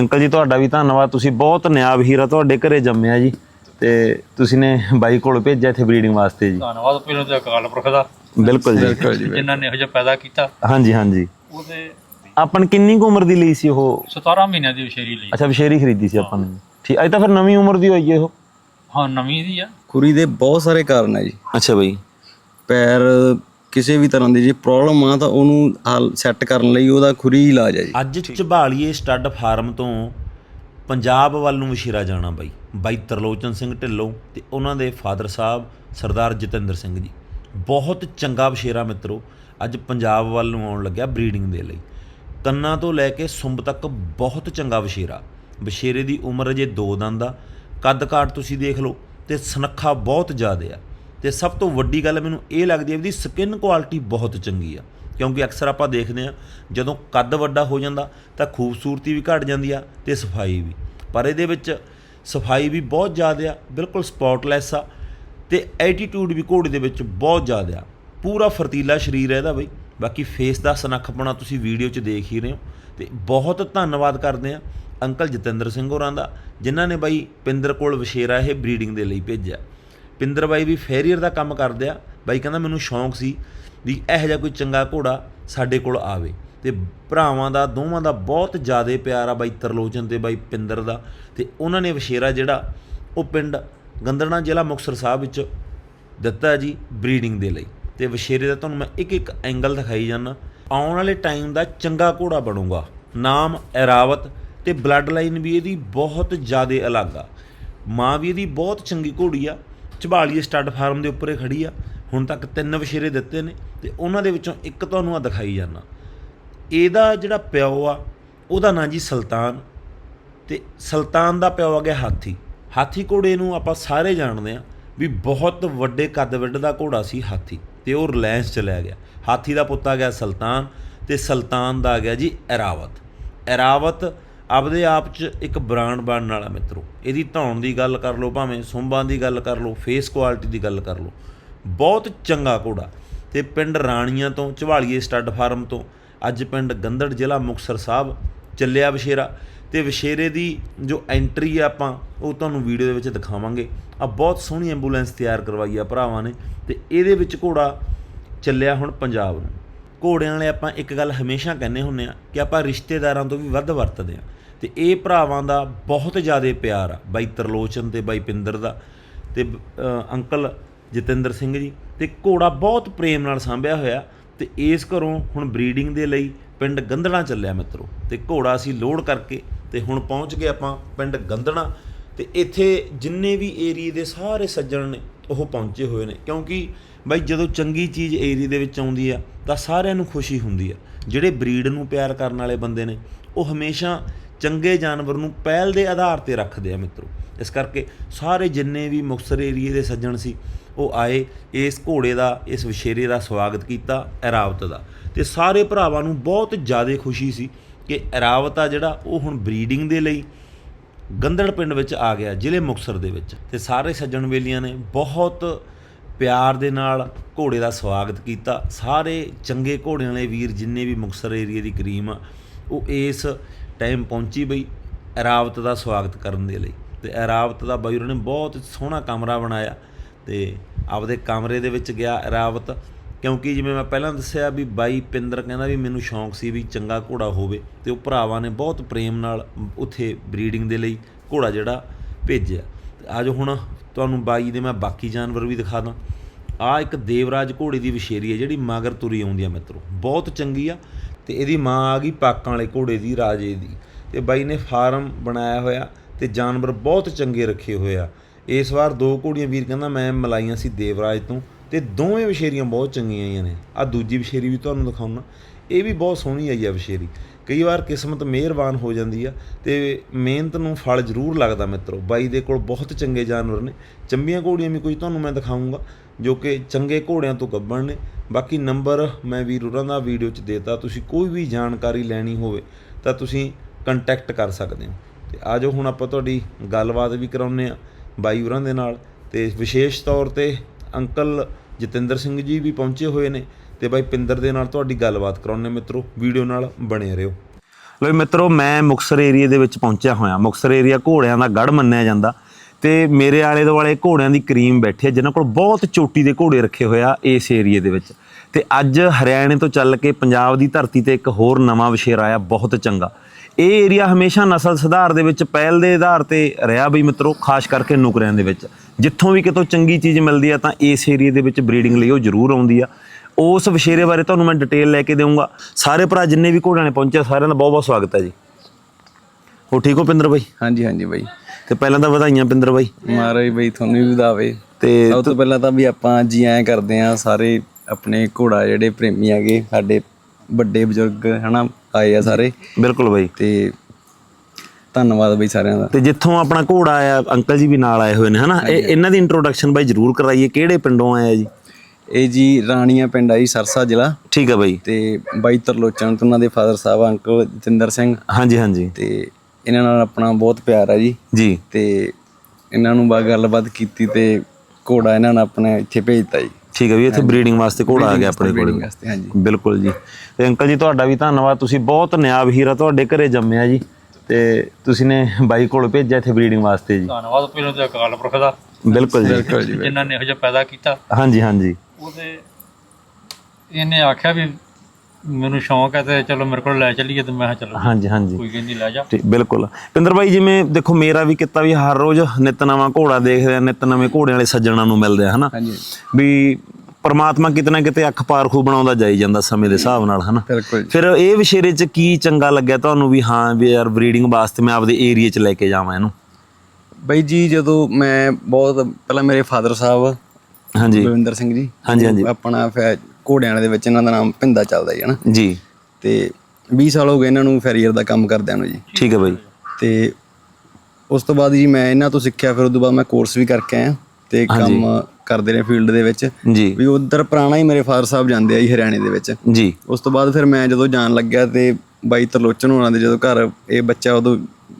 Uncle ਜੀ ਤੁਹਾਡਾ ਵੀ ਧੰਨਵਾਦ। ਤੁਸੀਂ ਬਹੁਤ ਨਿਆਬ ਹੀਰਾ ਤੁਹਾਡੇ ਘਰੇ ਜੰਮਿਆ ਜੀ ਤੇ ਤੁਸੀਂ ਨੇ ਬਾਈ ਕੋਲ ਭੇਜਿਆ ਇੱਥੇ ਬਰੀਡਿੰਗ ਵਾਸਤੇ ਜੀ। ਧੰਨਵਾਦ ਪਹਿਲਾਂ ਤੇ ਅਕਾਲ ਪੁਰਖ ਦਾ। ਬਿਲਕੁਲ ਜੀ। ਜਿਨ੍ਹਾਂ ਨੇ ਇਹੋ ਜਿਹਾ ਪੈਦਾ ਕੀਤਾ। ਹਾਂਜੀ ਹਾਂਜੀ। ਉਹਦੇ ਆਪਣ ਕਿੰਨੀ ਕੁ ਉਮਰ ਦੀ ਲਈ ਸੀ ਉਹ? 17 ਮਹੀਨਿਆਂ ਦੀ ਵਿਸ਼ੇਰੀ ਲਈ। ਅੱਛਾ ਵਿਸ਼ੇਰੀ ਖਰੀਦੀ ਸੀ ਆਪਾਂ ਨੇ। ਠੀਕ ਅੱਜ ਤਾਂ ਫਿਰ ਨਵੀਂ ਉਮਰ ਦੀ ਹੋਈ ਹੈ ਉਹ? ਹਾਂ ਨਵੀਂ ਦੀ ਆ। ਖੁਰੀ ਦੇ ਬਹੁਤ ਸਾਰੇ ਕਾਰਨ ਹੈ ਜੀ। ਅੱਛਾ ਬਾਈ। ਪੈਰ ਕਿਸੇ ਵੀ ਤਰ੍ਹਾਂ ਦੀ ਜੇ ਪ੍ਰੋਬਲਮ ਆ ਤਾਂ ਉਹਨੂੰ ਹੱਲ ਸੈੱਟ ਕਰਨ ਲਈ ਉਹਦਾ ਖੁਰੀ ਇਲਾਜ ਹੈ ਜੀ। ਅੱਜ ਝਬਾਲੀਏ ਸਟੱਡ ਫਾਰਮ ਤੋਂ ਪੰਜਾਬ ਵੱਲ ਨੂੰ ਵਸ਼ੀਰਾ ਜਾਣਾ ਬਾਈ। ਬਾਈ ਤਰਲੋਚਨ ਸਿੰਘ ਢਿੱਲੋਂ ਤੇ ਉਹਨਾਂ ਦੇ ਫਾਦਰ ਸਾਹਿਬ ਸਰਦਾਰ ਜਤਿੰਦਰ ਸਿੰਘ ਜੀ। ਬਹੁਤ ਚੰਗਾ ਵਸ਼ੀਰਾ ਮਿੱਤਰੋ, ਅੱਜ ਪੰਜਾਬ ਵੱਲ ਨੂੰ ਆਉਣ ਲੱਗਿਆ ਬਰੀਡਿੰਗ ਦੇ ਲਈ। ਕੰਨਾਂ ਤੋਂ ਲੈ ਕੇ ਸੁੰਬ ਤੱਕ ਬਹੁਤ ਚੰਗਾ ਵਸ਼ੀਰਾ ਵਸ਼ੀਰੇ ਦੀ ਉਮਰ ਅਜੇ 2 ਦੰਦ ਦਾ ਕੱਦ ਕਾਠ ਤੁਸੀਂ ਦੇਖ ਲਓ ਤੇ ਸਨੱਖਾ ਬਹੁਤ ਜ਼ਿਆਦਾ ਆ। ਤੇ ਸਭ ਤੋਂ ਵੱਡੀ ਗੱਲ ਮੈਨੂੰ ਇਹ ਲੱਗਦੀ ਹੈ ਵੀ ਦੀ ਸਕਿਨ ਕੁਆਲਿਟੀ ਬਹੁਤ ਚੰਗੀ ਆ। ਕਿਉਂਕਿ ਅਕਸਰ ਆਪਾਂ ਦੇਖਦੇ ਆ ਜਦੋਂ ਕੱਦ ਵੱਡਾ ਹੋ ਜਾਂਦਾ ਤਾਂ ਖੂਬਸੂਰਤੀ ਵੀ ਘਟ ਜਾਂਦੀ ਆ ਤੇ ਸਫ਼ਾਈ ਵੀ। ਪਰ ਇਹਦੇ ਵਿੱਚ ਸਫ਼ਾਈ ਵੀ ਬਹੁਤ ਜ਼ਿਆਦਾ ਆ, ਬਿਲਕੁਲ ਸਪੌਟਲੈਸ ਆ ਤੇ ਐਟੀਟਿਊਡ ਵੀ ਘੋੜੇ ਦੇ ਵਿੱਚ ਬਹੁਤ ਜ਼ਿਆਦਾ ਆ। ਪੂਰਾ ਫਰਤੀਲਾ ਸਰੀਰ ਹੈ ਇਹਦਾ ਬਈ। ਬਾਕੀ ਫੇਸ ਦਾ ਸਨੱਖਪਣਾ ਤੁਸੀਂ ਵੀਡੀਓ 'ਚ ਦੇਖ ਹੀ ਰਹੇ ਹੋ। ਤੇ ਬਹੁਤ ਧੰਨਵਾਦ ਕਰਦੇ ਆ ਅੰਕਲ ਜਤਿੰਦਰ ਸਿੰਘ ਹੋਰਾਂ ਦਾ, ਜਿਨ੍ਹਾਂ ਨੇ ਬਾਈ ਪਿੰਦਰ ਕੋਲ ਵਿਸ਼ੇਰਾ ਇਹ ਬਰੀਡਿੰਗ ਦੇ ਲਈ ਭੇਜਿਆ। ਪਿੰਦਰ ਬਾਈ ਵੀ ਫੈਰੀਅਰ ਦਾ ਕੰਮ ਕਰਦੇ ਆ। ਬਾਈ ਕਹਿੰਦਾ ਮੈਨੂੰ ਸ਼ੌਂਕ ਸੀ ਵੀ ਇਹੋ ਜਿਹਾ ਕੋਈ ਚੰਗਾ ਘੋੜਾ ਸਾਡੇ ਕੋਲ ਆਵੇ। ਤੇ ਭਰਾਵਾਂ ਦਾ, ਦੋਵਾਂ ਦਾ ਬਹੁਤ ਜ਼ਿਆਦਾ ਪਿਆਰ ਆ ਬਾਈ ਤਰਲੋਚਨ ਤੇ ਬਾਈ ਪਿੰਦਰ ਦਾ। ਤੇ ਉਹਨਾਂ ਨੇ ਵਿਸ਼ੇਰਾ ਜਿਹੜਾ, ਉਹ ਪਿੰਡ ਗੰਦਰਨਾ ਜ਼ਿਲ੍ਹਾ ਮੁਕਤਸਰ ਸਾਹਿਬ ਵਿੱਚ ਦਿੱਤਾ ਜੀ ਬਰੀਡਿੰਗ ਦੇ ਲਈ। ਤੇ ਵਿਸ਼ੇਰੇ ਦਾ ਤੁਹਾਨੂੰ ਮੈਂ ਇੱਕ ਇੱਕ ਐਂਗਲ ਦਿਖਾਈ ਜਾਣਾ ਆਉਣ ਵਾਲੇ ਟਾਈਮ ਦਾ ਚੰਗਾ ਘੋੜਾ ਬਣੂਗਾ। ਨਾਮ ਐਰਾਵਤ ਤੇ ਬਲੱਡ ਲਾਈਨ ਵੀ ਇਹਦੀ ਬਹੁਤ ਜ਼ਿਆਦਾ ਅਲੱਗ ਆ। ਮਾਂ ਵੀ ਇਹਦੀ ਬਹੁਤ ਚੰਗੀ ਘੋੜੀ ਆ। ਝਬਾਲੀਏ ਸਟੱਡ ਫਾਰਮ ਦੇ ਉੱਪਰ ਇਹ ਖੜੀ ਆ। ਹੁਣ ਤੱਕ ਤਿੰਨ ਵਿਸ਼ੇਰੇ ਦਿੱਤੇ ਨੇ ਤੇ ਉਹਨਾਂ ਦੇ ਵਿੱਚੋਂ ਇੱਕ ਤੁਹਾਨੂੰ ਆ ਦਿਖਾਈ ਜਾਣਾ ਇਹਦਾ ਜਿਹੜਾ ਪਿਓ ਆ, ਉਹਦਾ ਨਾਂ ਜੀ ਸੁਲਤਾਨ। ਤੇ ਸੁਲਤਾਨ ਦਾ ਪਿਓ ਆ ਗਿਆ ਹਾਥੀ। ਹਾਥੀ ਘੋੜੇ ਨੂੰ ਆਪਾਂ ਸਾਰੇ ਜਾਣਦੇ ਆ ਵੀ ਬਹੁਤ ਵੱਡੇ ਕੱਦ ਵੱਡ ਦਾ ਘੋੜਾ ਸੀ ਹਾਥੀ ਤੇ ਉਹ ਰਿਲਾਇੰਸ ਚ ਲੈ ਗਿਆ। ਹਾਥੀ ਦਾ ਪੁੱਤ ਆ ਗਿਆ ਸੁਲਤਾਨ ਤੇ ਸੁਲਤਾਨ ਦਾ ਆ ਗਿਆ ਜੀ ਐਰਾਵਤ। ਐਰਾਵਤ ਆਪਦੇ ਆਪ ਚ ਇੱਕ ਬ੍ਰਾਂਡ ਬਣਨ ਵਾਲਾ ਮਿੱਤਰੋ। ਇਹਦੀ ਧੌਣ ਦੀ ਗੱਲ ਕਰ ਲਓ ਭਾਵੇਂ, ਸੁੰਬਾਂ ਦੀ ਗੱਲ ਕਰ ਲਓ ਫੇਸ ਕੁਆਲਿਟੀ ਦੀ ਗੱਲ ਕਰ ਲਓ। ਬਹੁਤ ਚੰਗਾ ਘੋੜਾ। ਤੇ ਪਿੰਡ ਰਾਣੀਆਂ ਤੋਂ, ਝਵਾਲੀਏ ਸਟੱਡ ਫਾਰਮ ਤੋਂ, ਅੱਜ ਪਿੰਡ ਗੰਦੜ ਜ਼ਿਲ੍ਹਾ ਮੁਕਤਸਰ ਸਾਹਿਬ ਚੱਲਿਆ ਵਿਸ਼ੇਰਾ ਤੇ ਵਿਸ਼ੇਰੇ ਦੀ ਜੋ ਐਂਟਰੀ ਆ ਆਪਾਂ, ਉਹ ਤੁਹਾਨੂੰ ਵੀਡੀਓ ਦੇ ਵਿੱਚ ਦਿਖਾਵਾਂਗੇ। ਆ ਬਹੁਤ ਸੋਹਣੀ ਐਂਬੂਲੈਂਸ ਤਿਆਰ ਕਰਵਾਈ ਆ ਭਰਾਵਾਂ ਨੇ। ਤੇ ਇਹਦੇ ਵਿੱਚ ਘੋੜਾ ਚੱਲਿਆ ਹੁਣ ਪੰਜਾਬ ਨੂੰ। ਘੋੜਿਆਂ ਵਾਲੇ ਆਪਾਂ ਇੱਕ ਗੱਲ ਹਮੇਸ਼ਾ ਕਹਿੰਦੇ ਹੁੰਨੇ ਆ ਕਿ ਆਪਾਂ ਰਿਸ਼ਤੇਦਾਰਾਂ ਤੋਂ ਵੀ ਵੱਧ ਵਰਤਦੇ ਆ। ਤੇ ਇਹ ਭਰਾਵਾਂ ਦਾ ਬਹੁਤ ਜ਼ਿਆਦਾ ਪਿਆਰ ਆ, ਬਾਈ ਤਰਲੋਚਨ ਤੇ ਬਾਈ ਪਿੰਦਰ ਦਾ ਤੇ ਅੰਕਲ ਜਤਿੰਦਰ ਸਿੰਘ ਜੀ ਤੇ ਘੋੜਾ ਬਹੁਤ ਪ੍ਰੇਮ ਨਾਲ ਸਾਂਭਿਆ ਹੋਇਆ ਤੇ ਇਸ ਘਰੋਂ ਹੁਣ ਬਰੀਡਿੰਗ ਦੇ ਲਈ ਪਿੰਡ ਗੰਧਣਾ ਚੱਲਿਆ ਮਿੱਤਰੋ, ਤੇ ਘੋੜਾ ਅਸੀਂ ਲੋਡ ਕਰਕੇ ਤੇ ਹੁਣ ਪਹੁੰਚ ਗਏ ਆਪਾਂ ਪਿੰਡ ਗੰਦਣਾ ਤੇ ਇੱਥੇ ਜਿੰਨੇ ਵੀ ਏਰੀਏ ਦੇ ਸਾਰੇ ਸੱਜਣ ਨੇ ਉਹ ਪਹੁੰਚੇ ਹੋਏ ਨੇ, ਕਿਉਂਕਿ ਬਾਈ ਜਦੋਂ ਚੰਗੀ ਚੀਜ਼ ਏਰੀਏ ਦੇ ਵਿੱਚ ਆਉਂਦੀ ਆ ਤਾਂ ਸਾਰਿਆਂ ਨੂੰ ਖੁਸ਼ੀ ਹੁੰਦੀ ਆ, ਜਿਹੜੇ ਬਰੀਡ ਨੂੰ ਪਿਆਰ ਕਰਨ ਵਾਲੇ ਬੰਦੇ ਨੇ ਉਹ ਹਮੇਸ਼ਾ ਚੰਗੇ ਜਾਨਵਰ ਨੂੰ ਪਹਿਲ ਦੇ ਆਧਾਰ ਤੇ ਰੱਖਦੇ ਆ ਮਿੱਤਰੋ। ਇਸ ਕਰਕੇ ਸਾਰੇ ਜਿੰਨੇ ਵੀ ਮੁਕਤਸਰ ਏਰੀਏ ਦੇ ਸੱਜਣ ਸੀ, ਉਹ ਆਏ ਇਸ ਘੋੜੇ ਦਾ, ਇਸ ਵਿਸ਼ੇਰੇ ਦਾ ਸਵਾਗਤ ਕੀਤਾ, ਐਰਾਵਤ ਦਾ। ਤੇ ਸਾਰੇ ਭਰਾਵਾਂ ਨੂੰ ਬਹੁਤ ਜ਼ਿਆਦਾ ਖੁਸ਼ੀ ਸੀ ਕਿ ਐਰਾਵਤ ਆ ਜਿਹੜਾ, ਉਹ ਹੁਣ ਬਰੀਡਿੰਗ ਦੇ ਲਈ ਗੰਦੜ ਪਿੰਡ ਵਿੱਚ ਆ ਗਿਆ, ਜ਼ਿਲ੍ਹੇ ਮੁਕਤਸਰ ਦੇ ਵਿੱਚ। ਤੇ ਸਾਰੇ ਸੱਜਣ ਵੇਲੀਆਂ ਨੇ ਬਹੁਤ ਪਿਆਰ ਦੇ ਨਾਲ ਘੋੜੇ ਦਾ ਸਵਾਗਤ ਕੀਤਾ। ਸਾਰੇ ਚੰਗੇ ਘੋੜਿਆਂ ਵਾਲੇ ਵੀਰ ਜਿੰਨੇ ਵੀ ਮੁਕਤਸਰ ਏਰੀਏ ਦੀ ਕਰੀਮ ਆ, ਉਹ ਇਸ ਟਾਈਮ ਪਹੁੰਚੀ ਬਈ ਇਰਾਵਤ ਦਾ ਸਵਾਗਤ ਕਰਨ ਦੇ ਲਈ। ਤੇ ਐਰਾਵਤ ਦਾ ਬਾਈ ਉਹਨਾਂ ਨੇ ਬਹੁਤ ਸੋਹਣਾ ਕਮਰਾ ਬਣਾਇਆ ਤੇ ਆਪਦੇ ਕਮਰੇ ਦੇ ਵਿੱਚ ਗਿਆ ਐਰਾਵਤ। ਕਿਉਂਕਿ ਜਿਵੇਂ ਮੈਂ ਪਹਿਲਾਂ ਦੱਸਿਆ ਵੀ ਬਾਈ ਪਿੰਦਰ ਕਹਿੰਦਾ ਵੀ ਮੈਨੂੰ ਸ਼ੌਂਕ ਸੀ ਵੀ ਚੰਗਾ ਘੋੜਾ ਹੋਵੇ ਤੇ ਉਹ ਭਰਾਵਾਂ ਨੇ ਬਹੁਤ ਪ੍ਰੇਮ ਨਾਲ ਉੱਥੇ ਬਰੀਡਿੰਗ ਦੇ ਲਈ ਘੋੜਾ ਜਿਹੜਾ ਭੇਜਿਆ। ਤੇ ਅੱਜ ਹੁਣ ਤੁਹਾਨੂੰ ਬਾਈ ਦੇ ਮੈਂ ਬਾਕੀ ਜਾਨਵਰ ਵੀ ਦਿਖਾ ਦਾਂ। ਆ ਇੱਕ ਦੇਵਰਾਜ ਘੋੜੇ ਦੀ ਵਿਸ਼ੇਰੀ ਹੈ ਜਿਹੜੀ ਮਗਰ ਤੁਰੀ ਆਉਂਦੀ ਆ ਮਿੱਤਰੋ। ਬਹੁਤ ਚੰਗੀ ਆ ਤੇ ਇਹਦੀ ਮਾਂ ਆ ਗਈ ਪਾਕਾਂ ਵਾਲੇ ਘੋੜੇ ਦੀ, ਰਾਜੇ ਦੀ। ਤੇ ਬਾਈ ਨੇ ਫਾਰਮ ਬਣਾਇਆ ਹੋਇਆ ਤੇ ਜਾਨਵਰ ਬਹੁਤ ਚੰਗੇ ਰੱਖੇ ਹੋਏ ਆ। ਇਸ ਵਾਰ ਦੋ ਘੋੜੀਆਂ, ਵੀਰ ਕਹਿੰਦਾ ਮੈਂ ਮਲਾਈਆਂ ਸੀ ਦੇਵਰਾਜ ਤੋਂ ਤੇ ਦੋਵੇਂ ਵਿਸ਼ੇਰੀਆਂ ਬਹੁਤ ਚੰਗੀਆਂ ਆਈਆਂ ਨੇ। ਆ ਦੂਜੀ ਵਿਸ਼ੇਰੀ ਵੀ ਤੁਹਾਨੂੰ ਦਿਖਾਉਣਾ। ਇਹ ਵੀ ਬਹੁਤ ਸੋਹਣੀ ਆਈ ਆ ਵਿਸ਼ੇਰੀ ਕਈ ਵਾਰ ਕਿਸਮਤ ਮਿਹਰਬਾਨ ਹੋ ਜਾਂਦੀ ਆ ਤੇ ਮਿਹਨਤ ਨੂੰ ਫਲ ਜ਼ਰੂਰ ਲੱਗਦਾ ਮਿੱਤਰੋ। ਬਾਈ ਦੇ ਕੋਲ ਬਹੁਤ ਚੰਗੇ ਜਾਨਵਰ ਨੇ। ਚੰਬੀਆਂ ਘੋੜੀਆਂ ਵੀ ਕੁਝ ਤੁਹਾਨੂੰ ਮੈਂ ਦਿਖਾਉਂਗਾ ਜੋ ਕਿ ਚੰਗੇ ਘੋੜਿਆਂ ਤੋਂ ਗੱਭਣ ਨੇ। ਬਾਕੀ ਨੰਬਰ ਮੈਂ ਵੀਰ ਹੋਰਾਂ ਦਾ ਵੀਡੀਓ 'ਚ ਦੇਤਾ। ਤੁਸੀਂ ਕੋਈ ਵੀ ਜਾਣਕਾਰੀ ਲੈਣੀ ਹੋਵੇ ਤਾਂ ਤੁਸੀਂ ਕੰਟੈਕਟ ਕਰ ਸਕਦੇ ਹੋ। ਤੇ ਆਜੋ ਹੁਣ ਆਪਾਂ ਤੁਹਾਡੀ ਗੱਲਬਾਤ ਵੀ ਕਰਾਉਨੇ ਆ ਬਾਈ ਹੋਰਾਂ ਦੇ ਨਾਲ। ਤੇ ਵਿਸ਼ੇਸ਼ ਤੌਰ ਤੇ ਅੰਕਲ ਜਤਿੰਦਰ ਸਿੰਘ ਜੀ ਵੀ ਪਹੁੰਚੇ ਹੋਏ ਨੇ। ਤੇ ਬਾਈ ਪਿੰਦਰ ਦੇ ਨਾਲ ਤੁਹਾਡੀ ਗੱਲਬਾਤ ਕਰਾਉਨੇ ਮਿੱਤਰੋ। ਵੀਡੀਓ ਨਾਲ ਬਣੇ ਰਹੋ। ਲੋ ਮਿੱਤਰੋ, ਮੈਂ ਮੁਕਸਰ ਏਰੀਆ ਦੇ ਵਿੱਚ ਪਹੁੰਚਿਆ ਹੋਇਆ। ਮੁਕਸਰ ਏਰੀਆ ਘੋੜਿਆਂ ਦਾ ਗੜ ਮੰਨਿਆ ਜਾਂਦਾ। ਤੇ ਮੇਰੇ ਆਲੇ ਦੁਆਲੇ ਘੋੜਿਆਂ ਦੀ ਕਰੀਮ ਬੈਠੀ ਹੈ, ਜਿਨ੍ਹਾਂ ਕੋਲ ਬਹੁਤ ਚੋਟੀ ਦੇ ਘੋੜੇ ਰੱਖੇ ਹੋਇਆ ਇਸ ਏਰੀਏ ਦੇ ਵਿੱਚ। ਤੇ ਅੱਜ ਹਰਿਆਣੇ ਤੋਂ ਚੱਲ ਕੇ ਪੰਜਾਬ ਦੀ ਧਰਤੀ ਤੇ ਇੱਕ ਹੋਰ ਨਵਾਂ ਵਿਸ਼ੇਰ ਆਇਆ, ਬਹੁਤ ਚੰਗਾ। ਇਹ ਏਰੀਆ ਹਮੇਸ਼ਾ ਨਸਲ ਸੁਧਾਰ ਦੇ ਵਿੱਚ, ਪਹਿਲ ਦੇ ਆਧਾਰ ਤੇ ਰਿਹਾ ਬਈ ਮਿੱਤਰੋ, ਖਾਸ ਕਰਕੇ ਨੁਕਰਿਆਂ ਦੇ ਵਿੱਚ। ਜਿੱਥੋਂ ਵੀ ਕਿਤੋਂ ਚੰਗੀ ਚੀਜ਼ ਮਿਲਦੀ ਆ, ਤਾਂ ਇਸ ਏਰੀਏ ਦੇ ਵਿੱਚ ਬਰੀਡਿੰਗ ਲਈ ਉਹ ਜ਼ਰੂਰ ਆਉਂਦੀ ਆ। ਉਸ ਵਿਸ਼ੇਰੇ ਬਾਰੇ ਤੁਹਾਨੂੰ ਮੈਂ ਡਿਟੇਲ ਲੈ ਕੇ ਦੇਵਾਂਗਾ ਸਾਰੇ ਭਰਾ ਜਿੰਨੇ ਵੀ ਘੋੜਿਆਂ ਨੇ ਪਹੁੰਚਿਆ ਸਾਰਿਆਂ ਦਾ ਬਹੁਤ ਬਹੁਤ ਸਵਾਗਤ ਹੈ ਜੀ। ਹੋ ਠੀਕ ਹੋ ਪਿੰਦਰ ਬਾਈ? ਹਾਂਜੀ ਹਾਂਜੀ ਬਾਈ। ਤੇ ਪਹਿਲਾਂ ਤਾਂ ਵਧਾਈਆਂ ਪਿੰਦਰ ਬਾਈ। ਮਹਾਰਾਜ ਬਾਈ ਤੁਹਾਨੂੰ ਵੀ ਵਧਾਵੇ। ਤੇ ਸਭ ਤੋਂ ਪਹਿਲਾਂ ਤਾਂ ਵੀ ਆਪਾਂ ਜੀ ਐਂ ਕਰਦੇ ਆ ਸਾਰੇ ਆਪਣੇ ਘੋੜਾ ਜਿਹੜੇ ਪ੍ਰੇਮੀ ਹੈਗੇ ਸਾਡੇ ਵੱਡੇ ਬਜ਼ੁਰਗ ਹਨਾ ਆਏ ਆ ਸਾਰੇ। ਬਿਲਕੁਲ ਬਾਈ। ਤੇ ਧੰਨਵਾਦ ਬਈ ਸਾਰਿਆਂ ਦਾ। ਤੇ ਜਿੱਥੋਂ ਆਪਣਾ ਘੋੜਾ ਆਇਆ ਅੰਕਲ ਜੀ ਵੀ ਨਾਲ ਆਏ ਹੋਏ ਨੇ ਹਨਾ। ਇਹ ਇਹਨਾਂ ਦੀ ਇੰਟਰੋਡਕਸ਼ਨ ਬਾਈ ਜ਼ਰੂਰ ਕਰਾਈਏ ਕਿਹੜੇ ਪਿੰਡੋਂ ਆਇਆ ਜੀ? ਇਹ ਜੀ ਰਾਣੀਆਂ ਪਿੰਡ ਆਈ ਸਰਸਾ ਜ਼ਿਲ੍ਹਾ। ਠੀਕ ਹੈ ਬਾਈ। ਤੇ ਬਾਈ ਤਰਲੋਚਨ ਤੇ ਉਹਨਾਂ ਦੇ ਫਾਦਰ ਸਾਹਿਬ ਅੰਕਲ ਜਤਿੰਦਰ ਸਿੰਘ। ਹਾਂਜੀ ਹਾਂਜੀ। ਤੇ ਇਹਨਾਂ ਨਾਲ ਆਪਣਾ ਬਹੁਤ ਪਿਆਰ ਆ ਜੀ। ਜੀ। ਤੇ ਇਹਨਾਂ ਨੂੰ ਬਾ ਗੱਲਬਾਤ ਕੀਤੀ ਤੇ ਘੋੜਾ ਇਹਨਾਂ ਨੇ ਆਪਣੇ ਇੱਥੇ ਭੇਜਤਾ ਜੀ। ਠੀਕ ਹੈ ਵੀ ਇੱਥੇ ਬਰੀਡਿੰਗ ਵਾਸਤੇ ਘੋੜਾ ਆ ਗਿਆ ਆਪਣੇ ਕੋਲ। ਬਿਲਕੁਲ ਜੀ। ਤੇ ਅੰਕਲ ਜੀ ਤੁਹਾਡਾ ਵੀ ਧੰਨਵਾਦ। ਤੁਸੀਂ ਬਹੁਤ ਨਿਆਬ ਹੀਰਾ ਤੁਹਾਡੇ ਘਰੇ ਜੰਮਿਆ ਜੀ। ਤੇ ਤੁਸੀਂ ਨੇ ਬਾਈ ਕੋਲ ਭੇਜਿਆ ਇੱਥੇ ਬਰੀਡਿੰਗ ਵਾਸਤੇ ਜੀ। ਧੰਨਵਾਦ ਪਹਿਲਾਂ ਤੇ ਅਕਾਲ ਪੁਰਖ ਦਾ। ਬਿਲਕੁਲ ਜੀ ਜਿਨ੍ਹਾਂ ਨੇ ਇਹੋ ਜਿਹਾ ਪੈਦਾ ਕੀਤਾ। ਹਾਂਜੀ ਹਾਂਜੀ। ਉਹਦੇ ਇਹਨੇ ਆਖਿਆ ਵੀ ਮੈਨੂੰ ਸ਼ੌਂਕ ਹੈ ਤੇ ਚਲੋ ਮੇਰੇ ਕੋਲ ਲੈ ਚੱਲੀਏ ਤੇ ਮੈਂ ਕਿਹਾ ਚਲੋ ਹਾਂਜੀ ਹਾਂਜੀ। ਕੋਈ ਕਹਿੰਦੀ ਲੈ ਜਾ। ਠੀਕ ਬਿਲਕੁਲ। ਪਿੰਦਰ ਬਾਈ ਜਿਵੇਂ ਦੇਖੋ ਮੇਰਾ ਵੀ ਕਿੱਤਾ ਵੀ ਹਰ ਰੋਜ਼ ਨਿਤ ਨਵਾਂ ਘੋੜਾ ਦੇਖਦੇ ਆ ਨਿਤ ਨਵੇਂ ਘੋੜਿਆਂ ਵਾਲੇ ਸੱਜਣਾ ਨੂੰ ਮਿਲਦੇ ਆ ਹਨਾ? ਹਾਂਜੀ। ਵੀ ਪਰਮਾਤਮਾ ਕਿਤੇ ਨਾ ਕਿਤੇ ਅੱਖ ਪਾਰਖੂ ਬਣਾਉਂਦਾ ਜਾਈ ਜਾਂਦਾ ਸਮੇਂ ਦੇ ਹਿਸਾਬ ਨਾਲ ਹਨਾ? ਬਿਲਕੁਲ। ਫਿਰ ਇਹ ਵਿਸ਼ੇਰੇ ਚ ਕੀ ਚੰਗਾ ਲੱਗਿਆ ਤੁਹਾਨੂੰ ਵੀ ਹਾਂ ਵੀ ਯਾਰ ਬਰੀਡਿੰਗ ਵਾਸਤੇ ਮੈਂ ਆਪਦੇ ਏਰੀਆ ਚ ਲੈ ਕੇ ਜਾਵਾਂ ਇਹਨੂੰ? ਬਾਈ ਜੀ ਜਦੋਂ ਮੈਂ ਬਹੁਤ ਪਹਿਲਾਂ ਮੇਰੇ ਫਾਦਰ ਸਾਹਿਬ ਹਾਂਜੀ। ਬਲਵਿੰਦਰ ਸਿੰਘ ਜੀ ਹਾਂਜੀ, ਹਾਂਜੀ। ਆਪਣਾ ਫੈ ਘੋੜਿਆਂ ਦੇ ਵਿੱਚ ਇਹਨਾਂ ਦਾ ਨਾਮ ਪਿੰਦਾ ਚੱਲਦਾ ਜੀ ਹਨਾ ਜੀ। ਤੇ 20 ਸਾਲ ਹੋ ਗਏ ਇਹਨਾਂ ਨੂੰ ਫੈਰੀਅਰ ਦਾ ਕੰਮ ਕਰਦਿਆਂ ਨੂੰ ਜੀ। ਠੀਕ ਹੈ ਬਾਈ। ਤੇ ਉਸ ਤੋਂ ਬਾਅਦ ਜੀ ਮੈਂ ਇਹਨਾਂ ਤੋਂ ਸਿੱਖਿਆ ਫਿਰ ਉਸ ਤੋਂ ਬਾਅਦ ਮੈਂ ਕੋਰਸ ਵੀ ਕਰਕੇ ਆਇਆ ਤੇ ਕੰਮ ਕਰਦੇ ਰਹੇ ਫੀਲਡ ਦੇ ਵਿੱਚ। ਜੀ। ਵੀ ਉਧਰ ਪੁਰਾਣਾ ਹੀ ਮੇਰੇ ਫਾਦਰ ਸਾਹਿਬ ਜਾਂਦੇ ਆ ਜੀ ਹਰਿਆਣੇ ਦੇ ਵਿੱਚ। ਜੀ। ਉਸ ਤੋਂ ਬਾਅਦ ਫਿਰ ਮੈਂ ਜਦੋਂ ਜਾਣ ਲੱਗਿਆ ਤੇ ਬਾਈ ਤਰਲੋਚਨ ਹੋਣਾ ਦੇ ਜਦੋਂ ਘਰ ਇਹ ਬੱਚਾ ਉਦੋਂ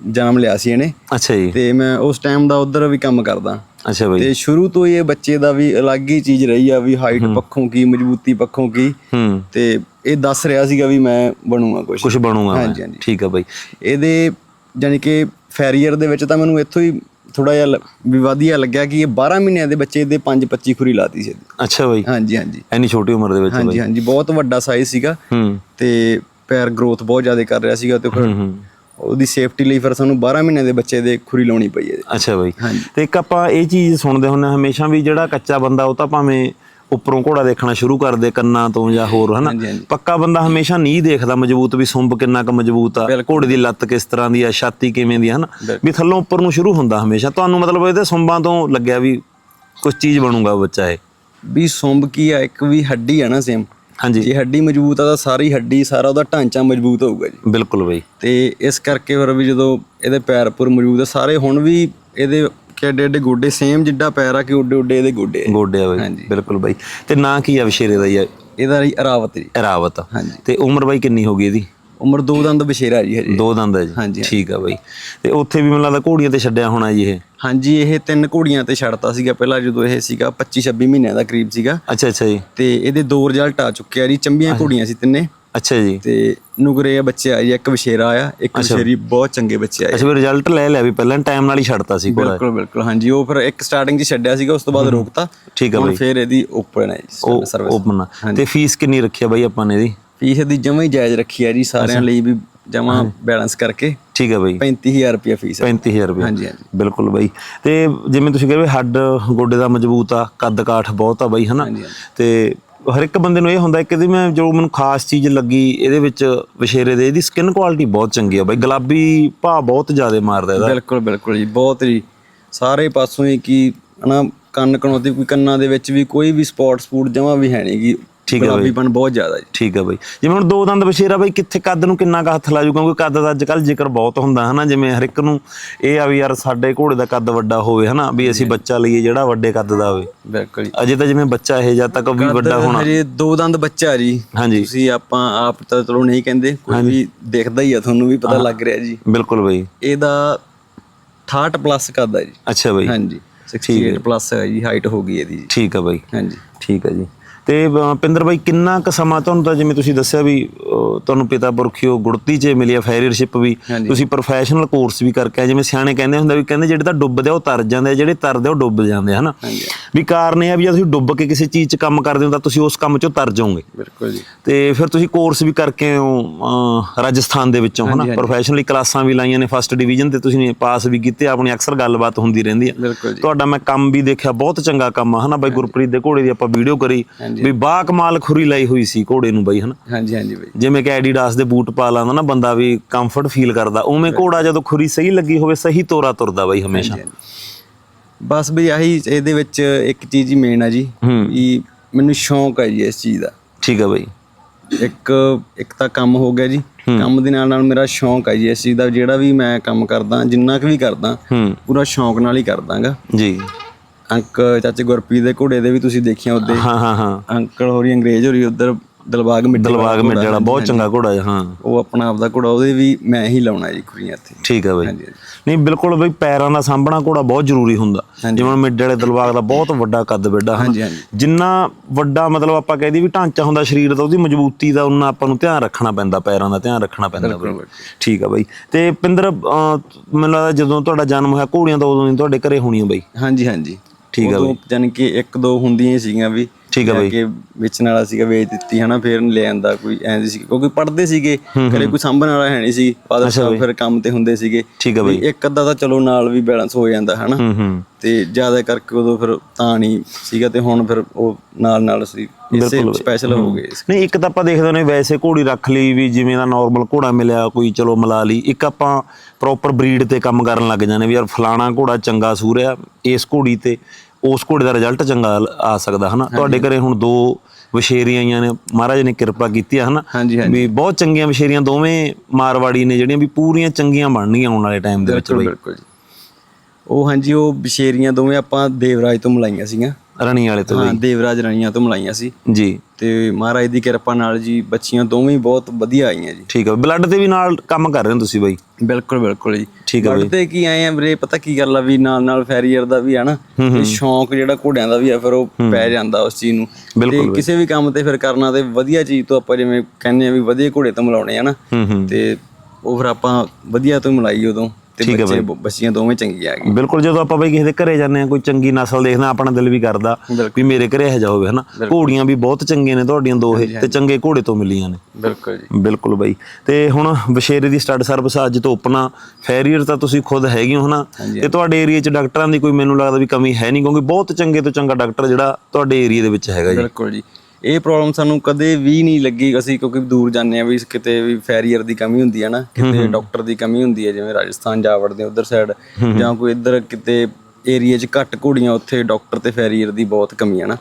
ਜਨਮ ਲਿਆ ਸੀ ਇਹਨੇ। ਅੱਛਾ ਜੀ। ਤੇ ਮੈਂ ਉਸ ਟਾਈਮ ਦਾ ਉਧਰ ਵੀ ਕੰਮ ਕਰਦਾ। ਅੱਛਾ ਬਾਈ। ਤੇ ਸ਼ੁਰੂ ਤੋਂ ਇਹ ਬੱਚੇ ਦਾ ਵੀ ਅਲੱਗ ਹੀ ਚੀਜ਼ ਰਹੀ ਆ ਵੀ ਹਾਈਟ ਪੱਖੋਂ ਕੀ ਮਜ਼ਬੂਤੀ ਪੱਖੋਂ ਕੀ। ਹੂੰ। ਤੇ ਇਹ ਦੱਸ ਰਿਹਾ ਸੀਗਾ ਵੀ ਮੈਂ ਬਣੂਗਾ ਕੁਝ ਕੁਝ ਬਣੂਗਾ ਹਾਂਜੀ, ਹਾਂਜੀ। ਠੀਕ ਹੈ ਬਾਈ। ਇਹਦੇ ਯਾਨੀ ਕਿ ਫੈਰੀਅਰ ਦੇ ਵਿੱਚ ਤਾਂ ਮੈਨੂੰ ਇੱਥੋਂ ਹੀ ਥੋੜਾ ਜਿਹਾ ਵੀ ਵਧੀਆ ਲੱਗਿਆ ਕਿ ਇਹ 12 ਮਹੀਨਿਆਂ ਦੇ ਬੱਚੇ ਦੇ 5 25 ਖੁਰੀ ਲਾਤੀ ਸੀ। ਅੱਛਾ ਬਾਈ। ਹਾਂਜੀ ਹਾਂਜੀ। ਇੰਨੀ ਛੋਟੀ ਉਮਰ ਦੇ ਵਿੱਚ ਹਾਂਜੀ ਬਾਈ। ਹਾਂਜੀ। ਬਹੁਤ ਵੱਡਾ ਸਾਈਜ਼ ਸੀਗਾ। ਹੂੰ। ਤੇ ਪੈਰ ਗਰੋਥ ਬਹੁਤ ਜ਼ਿਆਦਾ ਕਰ ਰਿਹਾ ਸੀਗਾ ਤੇ ਫਿਰ ਹੂੰ ਹੂੰ। ਉਹਦੀ ਸੇਫਟੀ ਲਈ ਫਿਰ ਸਾਨੂੰ 12 ਮਹੀਨਿਆਂ ਦੇ ਬੱਚੇ ਦੇ ਖੁਰੀ ਲਾਉਣੀ ਪਈ ਇਹਦੇ ਅੱਛਾ ਬਾਈ। ਤੇ ਇੱਕ ਆਪਾਂ ਇਹ ਚੀਜ਼ ਸੁਣਦੇ ਹੁੰਦੇ ਹਾਂ ਹਮੇਸ਼ਾ ਵੀ ਜਿਹੜਾ ਕੱਚਾ ਬੰਦਾ ਉਹ ਤਾਂ ਭਾਵੇਂ ਉੱਪਰੋਂ ਘੋੜਾ ਦੇਖਣਾ ਸ਼ੁਰੂ ਕਰਦੇ ਕੰਨਾਂ ਤੋਂ ਜਾਂ ਹੋਰ ਹਨਾ। ਪੱਕਾ ਬੰਦਾ ਹਮੇਸ਼ਾ ਨਹੀਂ ਦੇਖਦਾ ਮਜ਼ਬੂਤ ਵੀ ਸੁੰਬ ਕਿੰਨਾ ਕੁ ਮਜ਼ਬੂਤ ਆ ਘੋੜੇ ਦੀ ਲੱਤ ਕਿਸ ਤਰ੍ਹਾਂ ਦੀ ਆ ਛਾਤੀ ਕਿਵੇਂ ਦੀ ਹਨਾ? ਵੀ ਥੱਲੋਂ ਉੱਪਰ ਨੂੰ ਸ਼ੁਰੂ ਹੁੰਦਾ ਹਮੇਸ਼ਾ। ਤੁਹਾਨੂੰ ਮਤਲਬ ਇਹਦੇ ਸੁੰਬਾਂ ਤੋਂ ਲੱਗਿਆ ਵੀ ਕੁਝ ਚੀਜ਼ ਬਣੂਗਾ ਬੱਚਾ ਇਹ? ਵੀ ਸੁੰਬ ਕੀ ਆ ਇੱਕ ਵੀ ਹੱਡੀ ਆ ਨਾ ਸੇਮ ਹਾਂਜੀ। ਜੇ ਹੱਡੀ ਮਜ਼ਬੂਤ ਆ ਤਾਂ ਸਾਰੀ ਹੱਡੀ ਸਾਰਾ ਉਹਦਾ ਢਾਂਚਾ ਮਜ਼ਬੂਤ ਹੋਊਗਾ ਜੀ। ਬਿਲਕੁਲ ਬਾਈ। ਤੇ ਇਸ ਕਰਕੇ ਫਿਰ ਵੀ ਜਦੋਂ ਇਹਦੇ ਪੈਰ ਪੁਰ ਮੌਜੂਦ ਆ ਸਾਰੇ ਹੁਣ ਵੀ ਇਹਦੇ ਕਿੱਡੇ ਏਡੇ ਗੋਡੇ ਸੇਮ ਜਿੱਡਾ ਪੈਰ ਆ ਕਿ ਉੱਡੇ ਉੱਡੇ ਇਹਦੇ ਗੋਡੇ ਆ ਗੋਡੇ ਆ ਬਾਈ ਹਾਂਜੀ। ਬਿਲਕੁਲ ਬਾਈ। ਤੇ ਨਾਂ ਕੀ ਆ ਵਿਸ਼ੇਰੇ ਦਾ ਜੀ? ਇਹਦਾ ਜੀ ਅਰਾਵਤ ਜੀ। ਰਾਵਤ ਹਾਂਜੀ। ਤੇ ਉਮਰ ਬਾਈ ਕਿੰਨੀ ਹੋ ਗਈ ਇਹਦੀ? ਉਮਰ ਦੋ ਦੰਦ ਬਸ਼ੇਰਾ ਜੀ ਹਜੇ। ਦੋ ਦੰਦ ਹੈ ਜੀ। ਹਾਂਜੀ, ਠੀਕ ਆ ਬਾਈ। ਤੇ ਉੱਥੇ ਵੀ ਮੈਨੂੰ ਲੱਗਦਾ ਘੋੜੀਆਂ ਤੇ ਛੱਡਿਆ ਹੋਣਾ ਜੀ ਇਹ? ਹਾਂਜੀ ਇਹ ਤਿੰਨ ਘੋੜੀਆਂ ਤੇ ਛੱਡਤਾ ਸੀਗਾ ਪਹਿਲਾਂ ਜਦੋਂ ਇਹ ਸੀਗਾ 25 26 ਮਹੀਨਿਆਂ ਦਾ ਕਰੀਬ ਸੀਗਾ। ਅੱਛਾ ਅੱਛਾ ਜੀ। ਤੇ ਇਹਦੇ ਦੋ ਰਿਜ਼ਲਟ ਆ ਚੁੱਕੇ ਆ ਜੀ ਚੰਬੀਆਂ ਘੋੜੀਆਂ ਸੀ ਤਿੰਨੇ। ਅੱਛਾ ਜੀ। ਤੇ ਨੁਗਰੇ ਆ ਬੱਚੇ ਆ ਜੀ ਇੱਕ ਬਸ਼ੇਰਾ ਆਇਆ ਇੱਕ ਬਸ਼ੇਰੀ ਬਹੁਤ ਚੰਗੇ ਬੱਚੇ ਆਏ। ਅੱਛਾ ਵੀ ਰਿਜ਼ਲਟ ਲੈ ਲਿਆ ਵੀ ਪਹਿਲਾਂ ਟਾਈਮ ਨਾਲ ਹੀ ਛੱਡਤਾ ਸੀ ਬਿਲਕੁਲ ਬਿਲਕੁਲ ਹਾਂਜੀ ਉਹ ਫਿਰ ਇੱਕ ਸਟਾਰਟਿੰਗ 'ਚ ਛੱਡਿਆ ਸੀਗਾ ਉਸ ਤੋਂ ਬਾਅਦ ਰੋਕਤਾ। ਠੀਕ ਆ ਬਾਈ। ਫਿਰ ਇਹਦੀ ਓਪਨ ਹੈ ਜੀ ਸਰਵਿਸ ਓਪਨ ਤੇ ਫੀਸ ਕਿੰਨੀ ਰੱਖੀ ਆ ਬਾਈ ਆਪਾਂ ਨੇ ਇਹਦੀ? ਫੀਸ ਦੀ ਜਮਾ ਹੀ ਜਾਇਜ਼ ਰੱਖੀ ਆ ਜੀ ਸਾਰਿਆਂ ਲਈ ਵੀ ਜਮਾ ਬੈਲੈਂਸ ਕਰਕੇ। ਠੀਕ ਆ ਬਾਈ। 35000 ਰੁਪਏ ਫੀਸ ਹੈ 35000 ਰੁਪਏ ਹਾਂਜੀ ਹਾਂਜੀ। ਬਿਲਕੁਲ ਬਾਈ। ਤੇ ਜਿਵੇਂ ਤੁਸੀਂ ਕਹਿੰਦੇ ਹੱਡ ਗੋਡੇ ਦਾ ਮਜ਼ਬੂਤ ਆ ਕੱਦ ਕਾਠ ਬਹੁਤ ਆ ਬਾਈ ਹਨਾ। ਤੇ ਹਰ ਇੱਕ ਬੰਦੇ ਨੂੰ ਇਹ ਹੁੰਦਾ ਕਿ ਇਹਦੀ ਮੈਂ ਜੋ ਮੈਨੂੰ ਖਾਸ ਚੀਜ਼ ਲੱਗੀ ਇਹਦੇ ਵਿੱਚ ਵਿਸ਼ੇਰੇ ਦੇ ਇਹਦੀ ਸਕਿਨ ਕੁਆਲਿਟੀ ਬਹੁਤ ਚੰਗੀ ਆ ਬਾਈ। ਗੁਲਾਬੀ ਭਾ ਬਹੁਤ ਜ਼ਿਆਦਾ ਮਾਰਦਾ ਇਹਦਾ। ਬਿਲਕੁਲ ਬਿਲਕੁਲ ਜੀ। ਬਹੁਤ ਜੀ। ਸਾਰੇ ਪਾਸੋਂ ਹੀ ਕੀ ਹਨਾ ਕੰਨ ਕਣੋਤੀ ਕੋਈ ਕੰਨਾਂ ਦੇ ਵਿੱਚ ਵੀ ਕੋਈ ਵੀ ਸਪੌਟ ਸਪੂਟ ਜਮਾ ਵੀ ਹੈ ਨਹੀਂਗੀ ਠੀਕ ਹੈ ਬਾਈ। ਗੁਲਾਬੀਪਨ ਬਹੁਤ ਜ਼ਿਆਦਾ ਜੀ। ਠੀਕ ਆ ਬਾਈ। ਜਿਵੇਂ ਹੁਣ ਦੋ ਦੰਦ ਬਸ਼ੇਰਾ ਬਾਈ ਕਿੱਥੇ ਕੱਦ ਨੂੰ ਕਿੰਨਾ ਕੁ ਹੱਥ ਲਾ ਜੂ? ਕਿਉਂਕਿ ਕੱਦ ਦਾ ਅੱਜ ਕੱਲ ਜ਼ਿਕਰ ਬਹੁਤ ਹੁੰਦਾ ਹਨਾ? ਜਿਵੇਂ ਹਰ ਇੱਕ ਨੂੰ ਇਹ ਆ ਵੀ ਯਾਰ ਸਾਡੇ ਘੋੜੇ ਦਾ ਕੱਦ ਵੱਡਾ ਹੋਵੇ ਹਨਾ? ਵੀ ਅਸੀਂ ਬੱਚਾ ਲਈਏ ਜਿਹੜਾ ਵੱਡੇ ਕੱਦ ਦਾ ਹੋਵੇ। ਬਿਲਕੁਲ ਜੀ। ਅਜੇ ਤਾਂ ਜਿਵੇਂ ਬੱਚਾ ਇਹ ਜਦ ਤੱਕ ਵੀ ਵੱਡਾ ਹੋਣਾ। ਹਜੇ ਦੋ ਦੰਦ ਬੱਚਾ ਜੀ। ਹਾਂਜੀ। ਤੁਸੀਂ ਆਪਾਂ ਆਪ ਤਾਂ ਚਲੋ ਨਹੀਂ ਕਹਿੰਦੇ ਕੋਈ ਵੀ ਦੇਖਦਾ ਹੀ ਆ ਤੁਹਾਨੂੰ ਵੀ ਪਤਾ ਲੱਗ ਰਿਹਾ ਜੀ। ਬਿਲਕੁਲ ਬਾਈ। ਇਹਦਾ 68 ਪਲੱਸ ਕਰਦਾ ਜੀ। ਅੱਛਾ ਬਾਈ। ਹਾਂਜੀ। 68 ਪਲੱਸ ਹੈ ਜੀ ਹਾਈਟ ਹੋ ਗਈ ਇਹਦੀ ਜੀ। ਠੀਕ ਆ ਬਾਈ। ਹਾਂਜੀ। ਠੀਕ ਆ ਜੀ। ਤੇ ਅ, ਪਿੰਦਰ ਬਾਈ ਕਿੰਨਾ ਕੁ ਸਮਾਂ ਤੁਹਾਨੂੰ ਤਾਂ ਜਿਵੇਂ ਤੁਸੀਂ ਦੱਸਿਆ ਵੀ ਅ, ਤੁਹਾਨੂੰ ਪਿਤਾ ਪੁਰਖਿਓ ਗੁੜਤੀ 'ਚ ਮਿਲੀ ਆ ਫੈਰੀਅਰਸ਼ਿਪ ਵੀ ਹਾਂਜੀ। ਤੁਸੀਂ ਪ੍ਰੋਫੈਸ਼ਨਲ ਕੋਰਸ ਵੀ ਕਰਕੇ ਆਏ ਜਿਵੇਂ ਸਿਆਣੇ ਕਹਿੰਦੇ ਹੁੰਦੇ ਵੀ ਕਹਿੰਦੇ ਜਿਹੜੇ ਤਾਂ ਡੁੱਬਦੇ ਆ ਉਹ ਤਰ ਜਾਂਦੇ ਆ ਜਿਹੜੇ ਤਰਦੇ ਆ ਉਹ ਡੁੱਬ ਜਾਂਦੇ ਆ ਹਨਾ? ਹਾਂਜੀ। ਵੀ ਕਾਰਨ ਇਹ ਆ ਵੀ ਜੇ ਤੁਸੀਂ ਡੁੱਬ ਕੇ ਕਿਸੇ ਚੀਜ਼ 'ਚ ਕੰਮ ਕਰਦੇ ਹੋ ਤਾਂ ਤੁਸੀਂ ਉਸ ਕੰਮ 'ਚੋਂ ਤਰ ਜਾਓਗੇ। ਬਿਲਕੁਲ ਜੀ। ਤੇ ਫਿਰ ਤੁਸੀਂ ਕੋਰਸ ਵੀ ਕਰਕੇ ਆਏ ਹੋ ਰਾਜਸਥਾਨ ਦੇ ਵਿੱਚੋਂ ਹਨਾ? ਪ੍ਰੋਫੈਸ਼ਨਲੀ ਕਲਾਸਾਂ ਵੀ ਲਾਈਆਂ ਨੇ ਫਸਟ ਡਿਵੀਜ਼ਨ ਤੇ ਤੁਸੀਂ ਪਾਸ ਵੀ ਕੀਤੇ ਆਪਣੀ ਅਕਸਰ ਗੱਲਬਾਤ ਹੁੰਦੀ ਰਹਿੰਦੀ ਆ। ਬਿਲਕੁਲ ਜੀ। ਤੁਹਾਡਾ ਮੈਂ ਕੰਮ ਵੀ ਦੇਖਿਆ ਬਹੁਤ ਚੰਗਾ ਕੰਮ ਆ ਹਨਾ? ਬਾਈ ਗੁਰਪ੍ਰੀਤ ਦੇ ਘੋੜੇ ਦੀ ਆਪਾਂ ਵੀਡੀਓ ਕਰੀ। ਹਾਂਜੀ। ਵੀ ਬਾ ਕਮਾਲ ਖੁਰੀ ਲਾਈ ਹੋਈ ਸੀ ਘੋੜੇ ਨੂੰ ਬਾਈ ਹਨਾ? ਹਾਂਜੀ ਹਾਂਜੀ ਬਾਈ। ਜਿਵੇਂ ਕਿ ਐਡੀਡਾਸ ਦੇ ਬੂਟ ਪਾ ਲਾਂਦਾ ਨਾ ਬੰਦਾ ਵੀ ਕੰਫਰਟ ਫੀਲ ਕਰਦਾ ਉਵੇਂ ਘੋੜਾ ਜਦੋਂ ਖੁਰੀ ਸਹੀ ਲੱਗੀ ਹੋਵੇ ਸਹੀ ਤੋਰਾ ਤੁਰਦਾ ਬਾਈ ਹਮੇਸ਼ਾ। ਬਸ ਬਈ ਆਹੀ ਇਹਦੇ ਵਿੱਚ ਇੱਕ ਚੀਜ਼ ਹੀ ਮੇਨ ਆ ਜੀ। ਵੀ ਮੈਨੂੰ ਸ਼ੌਂਕ ਹੈ ਜੀ ਇਸ ਚੀਜ਼ ਦਾ। ਠੀਕ ਆ ਬਾਈ। ਇੱਕ ਇੱਕ ਤਾਂ ਕੰਮ ਹੋ ਗਿਆ ਜੀ। ਕੰਮ ਦੇ ਨਾਲ ਨਾਲ ਮੇਰਾ ਸ਼ੌਂਕ ਹੈ ਜੀ ਇਸ ਚੀਜ਼ ਦਾ ਜਿਹੜਾ ਵੀ ਮੈਂ ਕੰਮ ਕਰਦਾ ਜਿੰਨਾ ਕੁ ਵੀ ਕਰਦਾ ਪੂਰਾ ਸ਼ੌਂਕ ਨਾਲ ਹੀ ਕਰਦਾਗਾ। ਜੀ। ਅੰਕ ਚਾਚੇ ਗੁਰਪ੍ਰੀਤ ਦੇ ਘੋੜੇ ਦੇ ਵੀ ਤੁਸੀਂ ਦੇਖਿਆ ਉਹਦੇ ਹਾਂ ਹਾਂ ਹਾਂ। ਅੰਕਲ ਹੋਰੀ ਅੰਗਰੇਜ਼ ਹੋਰੀ ਉਧਰ ਦਿਲਬਾਗ ਮਿੱਟੀ ਦਲਵਾਗ ਮਿੱਡੇ ਵਾਲਾ ਬਹੁਤ ਚੰਗਾ ਘੋੜਾ ਹੈ ਹਾਂ। ਉਹ ਆਪਣਾ ਆਪਦਾ ਘੋੜਾ ਉਹਦੇ ਵੀ ਮੈਂ ਹੀ ਲਾਉਣਾ ਜੀ ਖੁਰੀਆਂ ਇੱਥੇ। ਠੀਕ ਆ ਬਾਈ। ਨਹੀਂ ਬਿਲਕੁਲ ਬਈ ਪੈਰਾਂ ਦਾ ਸਾਂਭਣਾ ਘੋੜਾ ਬਹੁਤ ਜ਼ਰੂਰੀ ਹੁੰਦਾ। ਜਿਵੇਂ ਮਿੱਡੇ ਵਾਲੇ ਦਲਵਾਗ ਦਾ ਬਹੁਤ ਵੱਡਾ ਕੱਦ। ਹਾਂਜੀ, ਹਾਂਜੀ। ਜਿੰਨਾ ਵੱਡਾ ਮਤਲਬ ਆਪਾਂ ਕਹਿੰਦੇ ਵੀ ਢਾਂਚਾ ਹੁੰਦਾ ਸਰੀਰ ਦਾ ਉਹਦੀ ਮਜ਼ਬੂਤੀ ਦਾ ਉਹਨਾਂ ਆਪਾਂ ਨੂੰ ਧਿਆਨ ਰੱਖਣਾ ਪੈਂਦਾ ਪੈਰਾਂ ਦਾ ਧਿਆਨ ਰੱਖਣਾ ਪੈਂਦਾ ਠੀਕ ਆ ਬਾਈ। ਤੇ ਪਿੰਦਰ ਮੈਨੂੰ ਲੱਗਦਾ ਜਦੋਂ ਤੁਹਾਡਾ ਜਨਮ ਹੋਇਆ ਘੋੜੀਆਂ ਤਾਂ ਉਦੋਂ ਹੀ ਤੁਹਾਡੇ ਘਰੇ ਹੋਣੀਆਂ ਬਾਈ। ਹਾਂਜੀ ਹਾਂਜੀ। ਠੀਕ ਆ ਉਦੋਂ ਜਾਣੀ ਕਿ ਇੱਕ ਦੋ ਹੁੰਦੀਆਂ ਹੀ ਸੀਗੀਆਂ ਵੀ। ਠੀਕ ਜਾ ਬਈ। ਕੇ ਵੇਚਣ ਵਾਲਾ ਸੀਗਾ ਵੇਚ ਦਿੱਤੀ ਹਨਾ ਫੇਰ ਲੈ ਆਂਦਾ ਕੋਈ ਐਂ ਦੀ ਸੀ ਕਿਉਂਕਿ ਪੜਦੇ ਸੀਗੇ ਘਰੇ ਕੋਈ ਸਾਂਭਣ ਵਾਲਾ ਹੈ ਨਹੀਂ ਸੀ ਫਾਦਰ ਸਾਹਿਬ ਫਿਰ ਕੰਮ ਤੇ ਹੁੰਦੇ ਸੀਗੇ। ਠੀਕ ਆ ਵੀ ਇੱਕ ਅੱਧਾ ਤਾਂ ਚਲੋ ਨਾਲ ਵੀ ਬੈਲੈਂਸ ਹੋ ਜਾਂਦਾ ਹਨਾ। ਹੂੰ ਹੂੰ। ਤੇ ਜ਼ਿਆਦਾ ਕਰਕੇ ਉਦੋਂ ਫਿਰ ਤਾਂ ਨਹੀਂ ਸੀਗਾ ਤੇ ਹੁਣ ਫਿਰ ਉਹ ਨਾਲ ਨਾਲ ਸੀ ਇਸੇ ਸਪੈਸ਼ਲ ਹੋ ਗਏ ਨਹੀਂ ਇੱਕ ਤਾਂ ਆਪਾਂ ਦੇਖਦੇ ਨੇ ਵੈਸੇ ਘੋੜੀ ਰੱਖ ਲਈ ਵੀ ਜਿਵੇਂ ਦਾ ਨਾਰਮਲ ਘੋੜਾ ਮਿਲਿਆ ਕੋਈ ਚਲੋ ਮਿਲਾ ਲਈ। ਇੱਕ ਆਪਾਂ ਪ੍ਰੋਪਰ ਬਰੀਡ ਤੇ ਕੰਮ ਕਰਨ ਲੱਗ ਜਾਂਦੇ ਵੀ ਯਾਰ ਫਲਾਣਾ ਘੋੜਾ ਚੰਗਾ ਸੂਰਿਆ ਇਸ ਘੋੜੀ ਤੇ ਉਸ ਘੋੜੇ ਦਾ ਰਿਜ਼ਲਟ ਚੰਗਾ ਆ ਸਕਦਾ ਹਨਾ? ਤੁਹਾਡੇ ਘਰੇ ਹੁਣ ਦੋ ਵਿਸ਼ੇਰੀਆਂ ਆਈਆਂ ਨੇ ਮਹਾਰਾਜ ਨੇ ਕਿਰਪਾ ਕੀਤੀ ਆ ਹਨਾ? ਵੀ ਬਹੁਤ ਚੰਗੀਆਂ ਵਿਸ਼ੇਰੀਆਂ ਦੋਵੇਂ ਮਾਰਵਾੜੀ ਨੇ ਜਿਹੜੀਆਂ ਵੀ ਪੂਰੀਆਂ ਚੰਗੀਆਂ ਬਣਨਗੀਆਂ ਆਉਣ ਵਾਲੇ ਟਾਈਮ ਦੇ ਵਿੱਚ ਬਿਲਕੁਲ ਬਈ। ਬਿਲਕੁਲ ਜੀ। ਉਹ ਹਾਂਜੀ ਉਹ ਬਸ਼ੇਰੀਆਂ ਦੋਵੇਂ ਆਪਾਂ ਦੇਵਰਾਜ ਤੋਂ ਮਲਾਈਆਂ ਸੀਗੀਆਂ। ਰਣੀ ਵਾਲੇ ਤੋਂ ਹਾਂ ਦੇਵਰਾਜ ਰਾਣੀਆਂ ਤੋਂ ਮਲਾਈਆਂ ਸੀ। ਜੀ। ਤੇ ਮਹਾਰਾਜ ਦੀ ਕਿਰਪਾ ਨਾਲ ਜੀ ਬੱਚੀਆਂ ਦੋਵੇਂ ਹੀ ਬਹੁਤ ਵਧੀਆ ਆਈਆਂ ਜੀ। ਠੀਕ ਆ। ਬਲੱਡ ਤੇ ਵੀ ਨਾਲ ਕੰਮ ਕਰ ਰਹੇ ਹੋ ਤੁਸੀਂ ਬਾਈ? ਬਿਲਕੁਲ ਬਿਲਕੁਲ ਜੀ। ਠੀਕ ਆ ਬੜ ਤੇ ਕੀ ਆਏ ਆ ਵੀਰੇ ਪਤਾ ਕੀ ਗੱਲ ਆ ਵੀ ਨਾਲ ਨਾਲ ਫੈਰੀਅਰ ਦਾ ਵੀ ਆ ਨਾ ਤੇ ਸ਼ੌਂਕ ਜਿਹੜਾ ਘੋੜਿਆਂ ਦਾ ਵੀ ਆ ਫਿਰ ਉਹ ਪੈ ਜਾਂਦਾ ਉਸ ਚੀਜ਼ ਨੂੰ। ਤੇ ਕਿਸੇ ਵੀ ਕੰਮ ਤੇ ਫਿਰ ਕਰਨਾ ਤੇ ਵਧੀਆ ਚੀਜ਼ ਤੋਂ ਆਪਾਂ ਜਿਵੇਂ ਕਹਿੰਦੇ ਆ ਵੀ ਵਧੀਆ ਘੋੜੇ ਤੋਂ ਮਿਲਾਉਣੇ ਆ ਨਾ। ਹੂੰ ਹੂੰ। ਤੇ ਉਹ ਫਿਰ ਆਪਾਂ ਵਧੀਆ ਤੋਂ ਮਿਲਾਈ ਉਦੋਂ। ਤੇ ਬੱਚੇ ਬੱਚੀਆਂ ਦੋਵੇਂ ਚੰਗੀਆਂ ਆ ਗਈਆਂ ਬਿਲਕੁਲ ਜਦੋਂ ਆਪਾਂ ਬਈ ਕਿਸੇ ਦੇ ਘਰੇ ਜਾਂਦੇ ਆ ਕੋਈ ਚੰਗੀ ਨਸਲ ਦੇਖਦਾ ਆਪਣਾ ਦਿਲ ਵੀ ਕਰਦਾ ਵੀ ਮੇਰੇ ਘਰੇ ਇਹ ਜਾ ਹੋਵੇ ਹਨਾ? ਘੋੜੀਆਂ ਵੀ ਬਹੁਤ ਚੰਗੀਆਂ ਨੇ ਤੁਹਾਡੀਆਂ ਦੋਹੇ ਤੇ ਚੰਗੇ ਘੋੜੇ ਤੋਂ ਮਿਲੀਆਂ ਨੇ। ਬਿਲਕੁਲ ਜੀ। ਬਿਲਕੁਲ ਬਾਈ। ਤੇ ਹੁਣ ਬਸ਼ੇਰੇ ਦੀ ਸਟੱਡ ਸਰਵਿਸ ਅੱਜ ਤੋਂ ਓਪਨਾ ਫੈਰੀਅਰ ਤਾਂ ਤੁਸੀਂ ਖੁਦ ਹੈਗੇ ਹੋ ਹਨਾ? ਤੇ ਤੁਹਾਡੇ ਏਰੀਆ 'ਚ ਡਾਕਟਰਾਂ ਦੀ ਕੋਈ ਮੈਨੂੰ ਲੱਗਦਾ ਵੀ ਕਮੀ ਹੈ ਨਹੀਂ ਕਿਉਂਕਿ ਬਹੁਤ ਚੰਗੇ ਤੋਂ ਚੰਗਾ ਡਾਕਟਰ ਜਿਹੜਾ ਤੁਹਾਡੇ ਏਰੀਆ ਦੇ ਵਿੱਚ ਹੈਗਾ ਜੀ। ਬਿਲਕੁਲ ਜੀ। ਇਹ ਪ੍ਰੋਬਲਮ ਸਾਨੂੰ ਕਦੇ ਵੀ ਨਹੀਂ ਲੱਗੀ ਅਸੀਂ ਕਿਉਂਕਿ ਦੂਰ ਜਾਂਦੇ ਆ ਵੀ ਕਿਤੇ ਵੀ ਫੈਰੀਅਰ ਦੀ ਕਮੀ ਹੁੰਦੀ ਹੈ ਨਾ ਕਿਤੇ ਡਾਕਟਰ ਦੀ ਕਮੀ ਹੁੰਦੀ ਹੈ ਜਿਵੇਂ ਰਾਜਸਥਾਨ ਜਾ ਵੜਦੇ ਉਧਰ ਸਾਈਡ ਜਾਂ ਕੋਈ ਇੱਧਰ ਕਿਤੇ ਏਰੀਆ 'ਚ ਘੱਟ ਘੋੜੀਆਂ ਉੱਥੇ ਡਾਕਟਰ ਤੇ ਫੈਰੀਅਰ ਦੀ ਬਹੁਤ ਕਮੀ ਹੈ ਨਾ।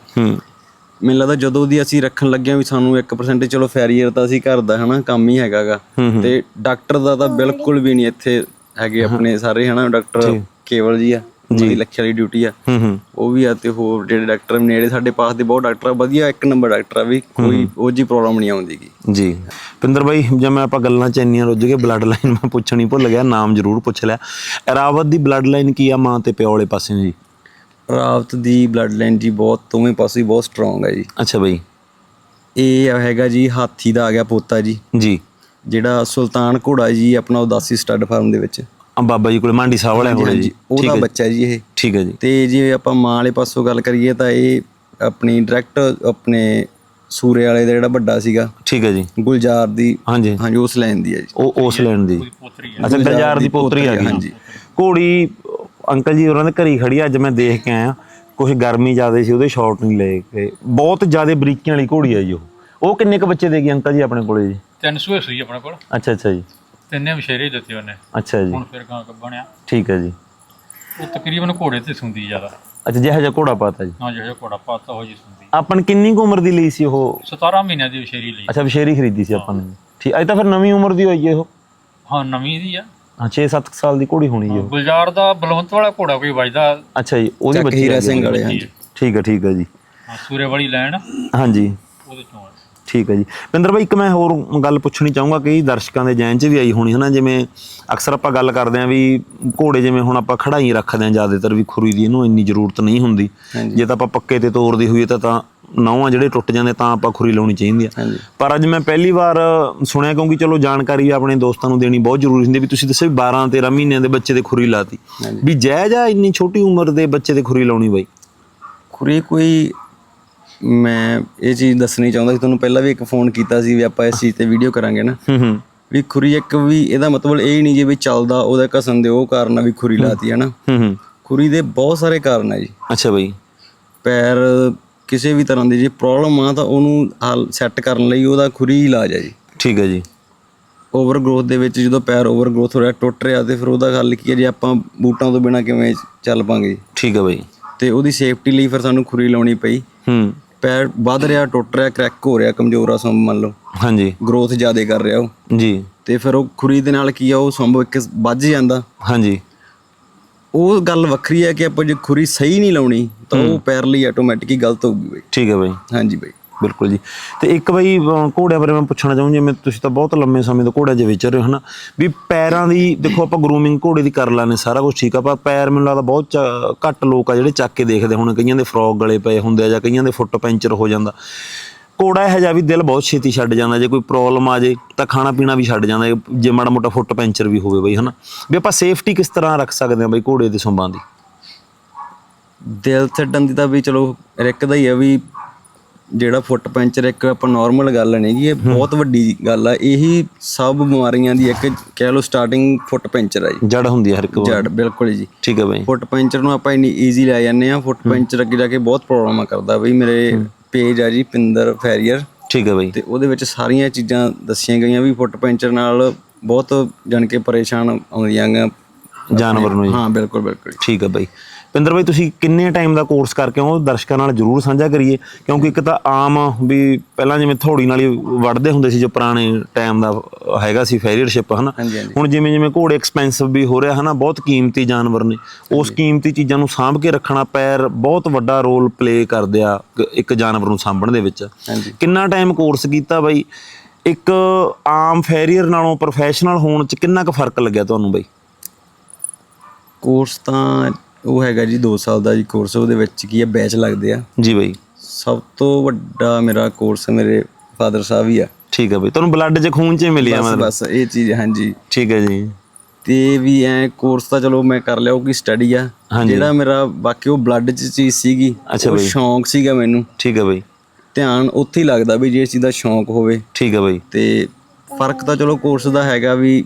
ਮੈਨੂੰ ਲੱਗਦਾ ਜਦੋਂ ਦੀ ਅਸੀਂ ਰੱਖਣ ਲੱਗੇ ਹਾਂ ਵੀ ਸਾਨੂੰ 1% ਚਲੋ ਫੈਰੀਅਰ ਤਾਂ ਅਸੀਂ ਘਰ ਦਾ ਹਨਾ ਕੰਮ ਹੀ ਹੈਗਾਗਾ ਤੇ ਡਾਕਟਰ ਦਾ ਤਾਂ ਬਿਲਕੁਲ ਵੀ ਨਹੀਂ ਇੱਥੇ ਹੈਗੇ ਆਪਣੇ ਸਾਰੇ ਹਨਾ ਡਾਕਟਰ ਕੇਵਲ ਜੀ ਆ। ਜੀ। ਲੱਖੇ ਵਾਲੀ ਡਿਊਟੀ ਆ। ਹੂੰ ਹੂੰ। ਉਹ ਵੀ ਆ ਤੇ ਹੋਰ ਜਿਹੜੇ ਡਾਕਟਰ ਨੇੜੇ ਸਾਡੇ ਪਾਸ ਦੇ ਬਹੁਤ ਡਾਕਟਰ ਆ ਵਧੀਆ ਇੱਕ ਨੰਬਰ ਡਾਕਟਰ ਆ ਵੀ ਕੋਈ ਉਹ ਜੀ ਪ੍ਰੋਬਲਮ ਨਹੀਂ ਆਉਂਦੀਗੀ ਜੀ। ਪਿੰਦਰ ਬਾਈ ਜਿਵੇਂ ਆਪਾਂ ਗੱਲਾਂ ਚ ਇੰਨੀਆਂ ਰੁੱਝ ਗਏ ਬਲੱਡ ਲਾਈਨ ਮੈਂ ਪੁੱਛਣੀ ਭੁੱਲ ਗਿਆ ਨਾਮ ਜ਼ਰੂਰ ਪੁੱਛ ਲਿਆ। ਰਾਵਤ ਦੀ ਬਲੱਡ ਲਾਈਨ ਕੀ ਆ ਮਾਂ ਤੇ ਪਿਓ ਵਾਲੇ ਪਾਸੇ ਜੀ? ਰਾਵਤ ਦੀ ਬਲੱਡ ਲਾਈਨ ਜੀ ਬਹੁਤ ਦੋਵੇਂ ਪਾਸੇ ਬਹੁਤ ਸਟਰੋਂਗ ਹੈ ਜੀ। ਅੱਛਾ ਬਾਈ। ਇਹ ਹੈਗਾ ਜੀ ਹਾਥੀ ਦਾ ਆ ਗਿਆ ਪੋਤਾ ਜੀ। ਜੀ। ਜਿਹੜਾ ਸੁਲਤਾਨ ਘੋੜਾ ਜੀ ਆਪਣਾ ਉਦਾਸੀ ਸਟੱਡ ਫਾਰਮ ਦੇ ਵਿੱਚ। ਆ ਬਾਬਾ ਜੀ ਕੋਲੇ ਮਾਂਡੀ ਸਾਹਿਬ ਵਾਲੇ ਕੋਲੇ ਜੀ। ਉਹਦਾ ਬੱਚਾ ਜੀ ਇਹ। ਠੀਕ ਹੈ ਜੀ। ਤੇ ਜੇ ਆਪਾਂ ਮਾਂ ਵਾਲੇ ਪਾਸੋਂ ਗੱਲ ਕਰੀਏ ਤਾਂ ਇਹ ਆਪਣੀ ਡਾਇਰੈਕਟ ਆਪਣੇ ਸੂਰੇ ਵਾਲੇ ਦਾ ਜਿਹੜਾ ਵੱਡਾ ਸੀਗਾ ਠੀਕ ਹੈ ਜੀ। ਗੁਲਜ਼ਾਰ ਦੀ ਹਾਂਜੀ। ਹਾਂਜੀ ਉਸ ਲਾਈਨ ਦੀ ਹੈ ਜੀ। ਉਹ ਉਸ ਲੈਣ ਦੀ। ਪੋਤਰੀ ਅੱਛਾ ਗਲਜਾਰ ਦੀ ਪੋਤਰੀ ਆ ਗਈ। ਹਾਂਜੀ। ਘੋੜੀ ਅੰਕਲ ਜੀ ਉਹਨਾਂ ਦੇ ਘਰੀ ਖੜੀ ਅੱਜ ਮੈਂ ਦੇਖ ਕੇ ਆਇਆ। ਕੁਝ ਗਰਮੀ ਜ਼ਿਆਦਾ ਸੀ ਉਹਦੇ ਸ਼ਾਟ ਨਹੀਂ ਲਏ ਗਏ। ਬਹੁਤ ਜ਼ਿਆਦਾ ਬਰੀਕੀਆਂ ਵਾਲੀ ਘੋੜੀ ਆ ਜੀ ਉਹ। ਉਹ ਕਿੰਨੇ ਕ ਬੱਚੇ ਦੇਗੀ ਅੰਕਲ ਜੀ ਆਪਣੇ ਕੋਲੇ ਜੀ? ਤਿੰਨ ਸੂਏ ਸੀ ਆਪਣੇ ਕੋਲ। ਅੱਛਾ ਅੱਛਾ ਜੀ। ਤਿੰਨੇ ਵਿਸ਼ੇਰੇ ਹੀ ਦਿੱਤੇ ਉਹਨੇ। ਅੱਛਾ ਜੀ। ਹੁਣ ਫਿਰ ਗਾਂ ਬਣਿਆ ਠੀਕ ਹੈ ਜੀ। ਉਹ ਤਕਰੀਬਨ ਘੋੜੇ ਤੇ ਸੁੰਦੀ ਜ਼ਿਆਦਾ। ਅੱਛਾ ਜਿਹਾ ਜਿਹਾ ਘੋੜਾ ਪਾਤਾ ਜੀ। ਹਾਂ ਜਿਹੜਾ ਘੋੜਾ ਪਾਤਾ ਹੋ ਜੀ ਸੁੰਦੀ। ਆਪਣ ਕਿੰਨੀ ਕੁ ਉਮਰ ਦੀ ਲਈ ਸੀ ਉਹ? 17 ਮਹੀਨਿਆਂ ਦੀ ਵਿਸ਼ੇਰੀ ਲਈ। ਅੱਛਾ ਵਿਸ਼ੇਰੀ ਖਰੀਦੀ ਸੀ ਆਪਾਂ ਨੇ। ਠੀਕ ਅੱਜ ਤਾਂ ਫਿਰ ਨਵੀਂ ਉਮਰ ਦੀ ਹੋਈ ਹੈ ਉਹ? ਹਾਂ ਨਵੀਂ ਦੀ ਆ। ਹਾਂ 6-7 ਸਾਲ ਦੀ ਘੋੜੀ ਹੋਣੀ ਜੀ ਉਹ। ਗੁਲਜ਼ਾਰ ਦਾ ਬਲਵੰਤ ਵਾਲਾ ਘੋੜਾ ਕੋਈ ਵੱਜਦਾ। ਅੱਛਾ ਜੀ ਉਹਦੀ ਬੱਚੀ ਹੀਰਾ। ਸਿੰਘ ਵਾਲੇ ਠੀਕ ਹੈ ਠੀਕ ਹੈ ਜੀ। ਹਾਂ ਸੂਰੇ ਵਾਲੀ ਲੈਣ। ਹਾਂਜੀ। ਉਹਦੇ ਚੋਂ। ਠੀਕ ਹੈ ਜੀ। ਪਿੰਦਰ ਭਾਈ ਇੱਕ ਮੈਂ ਹੋਰ ਗੱਲ ਪੁੱਛਣੀ ਚਾਹੂੰਗਾ ਕਈ ਦਰਸ਼ਕਾਂ ਦੇ ਜੈਨ 'ਚ ਵੀ ਆਈ ਹੋਣੀ ਹੈ ਨਾ ਜਿਵੇਂ ਅਕਸਰ ਆਪਾਂ ਗੱਲ ਕਰਦੇ ਆਂ ਵੀ ਘੋੜੇ ਜਿਵੇਂ ਹੁਣ ਆਪਾਂ ਖੜਾਈ ਰੱਖਦੇ ਆਂ ਜ਼ਿਆਦਾਤਰ ਵੀ ਖੁਰੀ ਦੀ ਇਹਨੂੰ ਇੰਨੀ ਜ਼ਰੂਰਤ ਨਹੀਂ ਹੁੰਦੀ। ਜੇ ਤਾਂ ਆਪਾਂ ਪੱਕੇ ਤੇ ਤੋਰਦੀ ਹੋਈਏ ਤਾਂ ਤਾਂ ਨੌਵਾਂ ਜਿਹੜੇ ਟੁੱਟ ਜਾਂਦੇ ਤਾਂ ਆਪਾਂ ਖੁਰੀ ਲਾਉਣੀ ਚਾਹੀਦੀ ਆ। ਪਰ ਅੱਜ ਮੈਂ ਪਹਿਲੀ ਵਾਰ ਸੁਣਿਆ ਕਿਉਂਕਿ ਚਲੋ ਜਾਣਕਾਰੀ ਆਪਣੇ ਦੋਸਤਾਂ ਨੂੰ ਦੇਣੀ ਬਹੁਤ ਜ਼ਰੂਰੀ ਹੁੰਦੀ ਵੀ ਤੁਸੀਂ ਦੱਸਿਆ ਵੀ 12 13 ਮਹੀਨਿਆਂ ਦੇ ਬੱਚੇ ਦੇ ਖੁਰੀ ਲਾਤੀ। ਵੀ ਜਾਇਜ਼ ਆ ਇੰਨੀ ਛੋਟੀ ਉਮਰ ਦੇ ਬੱਚੇ ਦੇ ਖੁਰੀ ਲਾਉਣੀ ਬਾਈ? ਖੁਰੀ ਕੋਈ ਮੈਂ ਇਹ ਚੀਜ਼ ਦੱਸਣੀ ਚਾਹੁੰਦਾ ਸੀ ਤੁਹਾਨੂੰ ਪਹਿਲਾਂ ਵੀ ਇੱਕ ਫੋਨ ਕੀਤਾ ਸੀ ਵੀ ਆਪਾਂ ਇਸ ਚੀਜ਼ ਤੇ ਵੀਡੀਓ ਕਰਾਂਗੇ ਨਾ। ਹੂੰ ਹੂੰ। ਵੀ ਖੁਰੀ ਇੱਕ ਵੀ ਇਹਦਾ ਮਤਲਬ ਇਹ ਨਹੀਂ ਜੇ ਵੀ ਚੱਲਦਾ ਉਹਦਾ ਘਸਣ ਦੇ ਉਹ ਕਾਰਨ ਆ ਵੀ ਖੁਰੀ ਲਾਤੀ ਹੈ ਨਾ ਹੂੰ ਹੂੰ। ਖੁਰੀ ਦੇ ਬਹੁਤ ਸਾਰੇ ਕਾਰਨ ਆ ਜੀ। ਅੱਛਾ ਬਾਈ। ਪੈਰ ਕਿਸੇ ਵੀ ਤਰ੍ਹਾਂ ਦੀ ਜੇ ਪ੍ਰੋਬਲਮ ਆ ਤਾਂ ਉਹਨੂੰ ਹੱਲ ਸੈੱਟ ਕਰਨ ਲਈ ਉਹਦਾ ਖੁਰੀ ਇਲਾਜ ਹੈ ਜੀ। ਠੀਕ ਹੈ ਜੀ। ਓਵਰ ਗਰੋਥ ਦੇ ਵਿੱਚ ਜਦੋਂ ਪੈਰ ਓਵਰ ਗਰੋਥ ਹੋ ਰਿਹਾ ਟੁੱਟ ਰਿਹਾ ਤੇ ਫਿਰ ਉਹਦਾ ਹੱਲ ਕੀ ਹੈ ਜੇ ਆਪਾਂ ਬੂਟਾਂ ਤੋਂ ਬਿਨਾ ਕਿਵੇਂ ਚੱਲ ਪਾਂਗੇ? ਠੀਕ ਹੈ ਬਾਈ। ਤੇ ਉਹਦੀ ਸੇਫਟੀ ਲਈ ਫਿਰ ਸਾਨੂੰ ਖੁਰੀ ਲਾਉਣੀ ਪਈ। ਹੂੰ। ਪੈਰ ਵੱਧ ਰਿਹਾ ਟੁੱਟ ਰਿਹਾ ਕ੍ਰੈਕ ਹੋ ਰਿਹਾ ਕਮਜ਼ੋਰ ਆ ਸੰਭ ਮੰਨ ਲਓ। ਹਾਂਜੀ। ਗਰੋਥ ਜ਼ਿਆਦਾ ਕਰ ਰਿਹਾ ਉਹ। ਜੀ। ਤੇ ਫਿਰ ਉਹ ਖੁਰੀ ਦੇ ਨਾਲ ਕੀ ਆ ਉਹ ਸੰਭ ਇੱਕ ਵੱਜ ਜਾਂਦਾ। ਹਾਂਜੀ। ਉਹ ਗੱਲ ਵੱਖਰੀ ਹੈ ਕਿ ਆਪਾਂ ਜੇ ਖੁਰੀ ਸਹੀ ਨਹੀਂ ਲਾਉਣੀ ਤਾਂ ਉਹ ਪੈਰ ਲਈ ਆਟੋਮੈਟਿਕ ਹੀ ਗਲਤ ਹੋਊਗੀ ਬਈ। ਠੀਕ ਹੈ ਬਾਈ। ਹਾਂਜੀ ਬਈ। ਬਿਲਕੁਲ ਜੀ। ਤੇ ਇੱਕ ਬਈ ਅਹ, ਘੋੜਿਆਂ ਬਾਰੇ ਮੈਂ ਪੁੱਛਣਾ ਚਾਹੂੰ ਜਿਵੇਂ ਤੁਸੀਂ ਤਾਂ ਬਹੁਤ ਲੰਮੇ ਸਮੇਂ ਤੋਂ ਘੋੜਿਆਂ 'ਚ ਵਿਚਰ ਰਹੇ ਹੋ ਹਨਾ? ਵੀ ਪੈਰਾਂ ਦੀ ਦੇਖੋ ਆਪਾਂ ਗਰੂਮਿੰਗ ਘੋੜੇ ਦੀ ਕਰ ਲਾਨੇ ਸਾਰਾ ਕੁਝ ਠੀਕ ਆ ਪਰ ਪੈਰ ਮੈਨੂੰ ਲੱਗਦਾ ਬਹੁਤ ਚ- ਘੱਟ ਲੋਕ ਆ ਜਿਹੜੇ ਚੱਕ ਕੇ ਦੇਖਦੇ ਹੁਣ ਕਈਆਂ ਦੇ ਫਰੋਗ ਗਲੇ ਪਏ ਹੁੰਦੇ ਆ ਜਾਂ ਕਈਆਂ ਦੇ ਫੁੱਟ ਪੈਂਚਰ ਹੋ ਜਾਂਦਾ। ਘੋੜਾ ਇਹ ਜਿਹਾ ਵੀ ਦਿਲ ਬਹੁਤ ਛੇਤੀ ਛੱਡ ਜਾਂਦਾ ਜੇ ਕੋਈ ਪ੍ਰੋਬਲਮ ਆ ਜੇ ਤਾਂ ਖਾਣਾ ਪੀਣਾ ਵੀ ਛੱਡ ਜਾਂਦਾ ਜੇ ਮਾੜਾ ਮੋਟਾ ਫੁੱਟ ਪੈਂਚਰ ਵੀ ਹੋਵੇ ਬਈ ਹਨਾ? ਵੀ ਆਪਾਂ ਸੇਫਟੀ ਕਿਸ ਤਰ੍ਹਾਂ ਰੱਖ ਸਕਦੇ ਹਾਂ ਬਈ ਘੋੜੇ ਦੇ ਸੁੰਬਾਂ ਦੀ? ਦਿਲ ਛੱਡਣ ਦੀ ਤਾਂ ਵੀ ਚਲੋ ਰਿਕਦਾ ਹੀ ਆ ਵੀ ਜਿਹੜਾ ਫੁੱਟ ਪੈਂਚਰ ਇੱਕ ਆਪਾਂ ਨਾਰਮਲ ਗੱਲ ਨਹੀਂਗੀ ਇਹ ਬਹੁਤ ਵੱਡੀ ਗੱਲ ਆ। ਇਹੀ ਸਭ ਬਿਮਾਰੀਆਂ ਦੀ ਇੱਕ ਕਹਿ ਲਓ ਸਟਾਰਟਿੰਗ ਫੁੱਟ ਪੈਂਚਰ ਆ ਜੀ। ਜੜ ਹੁੰਦੀ ਹੈ ਹਰ ਇੱਕ ਜੜ ਬਿਲਕੁਲ ਜੀ। ਠੀਕ ਹੈ ਬਈ। ਫੁੱਟ ਪੈਂਚਰ ਨੂੰ ਆਪਾਂ ਇੰਨੀ ਈਜ਼ੀ ਲੈ ਜਾਂਦੇ ਆ। ਫੁੱਟ ਪੈਂਚਰ ਅੱਗੇ ਜਾ ਕੇ ਬਹੁਤ ਪ੍ਰੋਬਲਮ ਕਰਦਾ ਬਈ। ਮੇਰੇ ਪੇਜ ਆ ਜੀ ਪਿੰਦਰ ਫੈਰੀਅਰ। ਠੀਕ ਹੈ ਬਈ। ਤੇ ਉਹਦੇ ਵਿੱਚ ਸਾਰੀਆਂ ਚੀਜ਼ਾਂ ਦੱਸੀਆਂ ਗਈਆਂ ਵੀ ਫੁੱਟ ਪੈਂਚਰ ਨਾਲ ਬਹੁਤ ਜਾਣ ਕੇ ਪਰੇਸ਼ਾਨ ਆਉਂਦੀਆਂ ਗਾ ਜਾਨਵਰ ਨੂੰ ਹਾਂ ਬਿਲਕੁਲ ਬਿਲਕੁਲ ਠੀਕ ਹੈ ਬਾਈ। ਪਿੰਦਰ ਬਾਈ ਤੁਸੀਂ ਕਿੰਨੇ ਟਾਈਮ ਦਾ ਕੋਰਸ ਕਰਕੇ ਹੋ ਦਰਸ਼ਕਾਂ ਨਾਲ ਜਰੂਰ ਸਾਂਝਾ ਕਰੀਏ? ਕਿਉਂਕਿ ਇੱਕ ਤਾਂ ਆਮ ਵੀ ਪਹਿਲਾਂ ਜਿਵੇਂ ਥੋੜੀ ਨਾਲ ਹੀ ਵੜਦੇ ਹੁੰਦੇ ਸੀ ਜੋ ਪੁਰਾਣੇ ਟਾਈਮ ਦਾ ਹੈਗਾ ਸੀ ਫੈਰੀਅਰਸ਼ਿਪ ਹਨਾ? ਹੁਣ ਜਿਵੇਂ ਜਿਵੇਂ ਘੋੜੇ ਐਕਸਪੈਂਸਿਵ ਵੀ ਹੋ ਰਿਹਾ ਹਨਾ? ਬਹੁਤ ਕੀਮਤੀ ਜਾਨਵਰ ਨੇ। ਉਸ ਕੀਮਤੀ ਚੀਜ਼ਾਂ ਨੂੰ ਸਾਂਭ ਕੇ ਰੱਖਣਾ ਪੈਰ ਬਹੁਤ ਵੱਡਾ ਰੋਲ ਪਲੇ ਕਰਦੇ ਆ ਇੱਕ ਜਾਨਵਰ ਨੂੰ ਸਾਂਭਣ ਦੇ ਵਿੱਚ। ਕਿੰਨਾ ਟਾਈਮ ਕੋਰਸ ਕੀਤਾ ਬਾਈ? ਇੱਕ ਆਮ ਫੈਰੀਅਰ ਨਾਲੋਂ ਪ੍ਰੋਫੈਸ਼ਨਲ ਹੋਣ ਚ ਕਿੰਨਾ ਕੁ ਫ਼ਰਕ ਲੱਗਿਆ ਤੁਹਾਨੂੰ ਬਾਈ? ਕੋਰਸ ਤਾਂ ਉਹ ਹੈਗਾ ਜੀ 2 ਸਾਲ ਦਾ ਜੀ ਕੋਰਸ ਉਹਦੇ ਵਿੱਚ ਕੀ ਹੈ ਬੈਚ ਲੱਗਦੇ ਆ। ਜੀ ਬਾਈ। ਸਭ ਤੋਂ ਵੱਡਾ ਮੇਰਾ ਕੋਰਸ ਮੇਰੇ ਫਾਦਰ ਸਾਹਿਬ ਹੀ ਆ। ਠੀਕ ਹੈ ਬਈ। ਤੁਹਾਨੂੰ ਬਲੱਡ 'ਚ ਖੂਨ 'ਚ ਮਿਲੀ ਆ ਬਸ ਮਤਲਬ? ਬਸ ਇਹ ਚੀਜ਼ ਹਾਂਜੀ। ਠੀਕ ਹੈ ਜੀ। ਤੇ ਵੀ ਐ ਕੋਰਸ ਤਾਂ ਚਲੋ ਮੈਂ ਕਰ ਲਿਆ ਉਹ ਕੀ ਸਟੱਡੀ ਆ। ਹਾਂਜੀ। ਜਿਹੜਾ ਮੇਰਾ ਬਾਕੀ ਉਹ ਬਲੱਡ 'ਚ ਚੀਜ਼ ਸੀਗੀ ਅੱਛਾ ਉਹ ਬਈ। ਸ਼ੌਂਕ ਸੀਗਾ ਮੈਨੂੰ। ਠੀਕ ਹੈ ਬਈ। ਧਿਆਨ ਉੱਥੇ ਹੀ ਲੱਗਦਾ ਵੀ ਜੇ ਇਸ ਚੀਜ਼ ਦਾ ਸ਼ੌਂਕ ਹੋਵੇ। ਠੀਕ ਹੈ ਬਈ। ਤੇ ਫ਼ਰਕ ਤਾਂ ਚਲੋ ਕੋਰਸ ਦਾ ਹੈਗਾ ਵੀ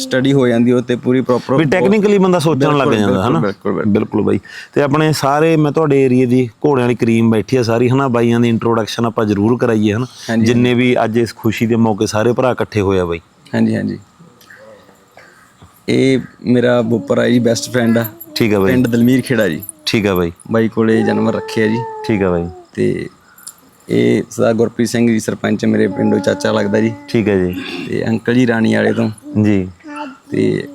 ਸਟੱਡੀ ਹੋ ਜਾਂਦੀ ਉਹ ਤੇ ਪੂਰੀ ਪ੍ਰੋਪਰ ਵੀ ਟੈਕਨੀਕਲੀ ਬੰਦਾ ਸੋਚਣ ਲੱਗ ਜਾਂਦਾ ਹਨਾ? ਬਿਲਕੁਲ, ਬਿਲਕੁਲ। ਬਿਲਕੁਲ। ਬਾਈ। ਤੇ ਆਪਣੇ ਸਾਰੇ ਮੈਂ ਤੁਹਾਡੇ ਏਰੀਏ ਦੀ ਘੋੜਿਆਂ ਵਾਲੀ ਕਰੀਮ ਬੈਠੀ ਆ ਸਾਰੀ ਹਨਾ? ਬਾਈਆਂ ਦੀ ਇੰਟਰੋਡਕਸ਼ਨ ਆਪਾਂ ਜ਼ਰੂਰ ਕਰਾਈਏ ਹਨਾ। ਜਿੰਨੇ ਵੀ ਅੱਜ ਇਸ ਖੁਸ਼ੀ ਦੇ ਮੌਕੇ ਸਾਰੇ ਭਰਾ ਇਕੱਠੇ ਹੋਏ ਆ ਬਾਈ। ਹਾਂਜੀ ਹਾਂਜੀ। ਇਹ ਮੇਰਾ ਬੁੱਪਰ ਆ ਜੀ ਬੈਸਟ ਫਰੈਂਡ ਆ। ਠੀਕ ਹੈ ਬਾਈ। ਪਿੰਡ ਦਲਮੀਰ ਖੇੜਾ ਜੀ। ਠੀਕ ਹੈ ਬਾਈ। ਬਾਈ ਕੋਲੇ ਜਨਮ ਰੱਖਿਆ ਜੀ। ਠੀਕ ਹੈ ਬਾਈ। ਤੇ ਇਹ ਸਰਦਾਰ ਗੁਰਪ੍ਰੀਤ ਸਿੰਘ ਜੀ ਸਰਪੰਚ ਮੇਰੇ ਪਿੰਡੋਂ ਚਾਚਾ ਲੱਗਦਾ ਜੀ। ਠੀਕ ਹੈ ਜੀ। ਤੇ ਅੰਕਲ ਜੀ ਰਾਣੀ ਵਾਲੇ ਤੋਂ। ਜੀ। ਤੇ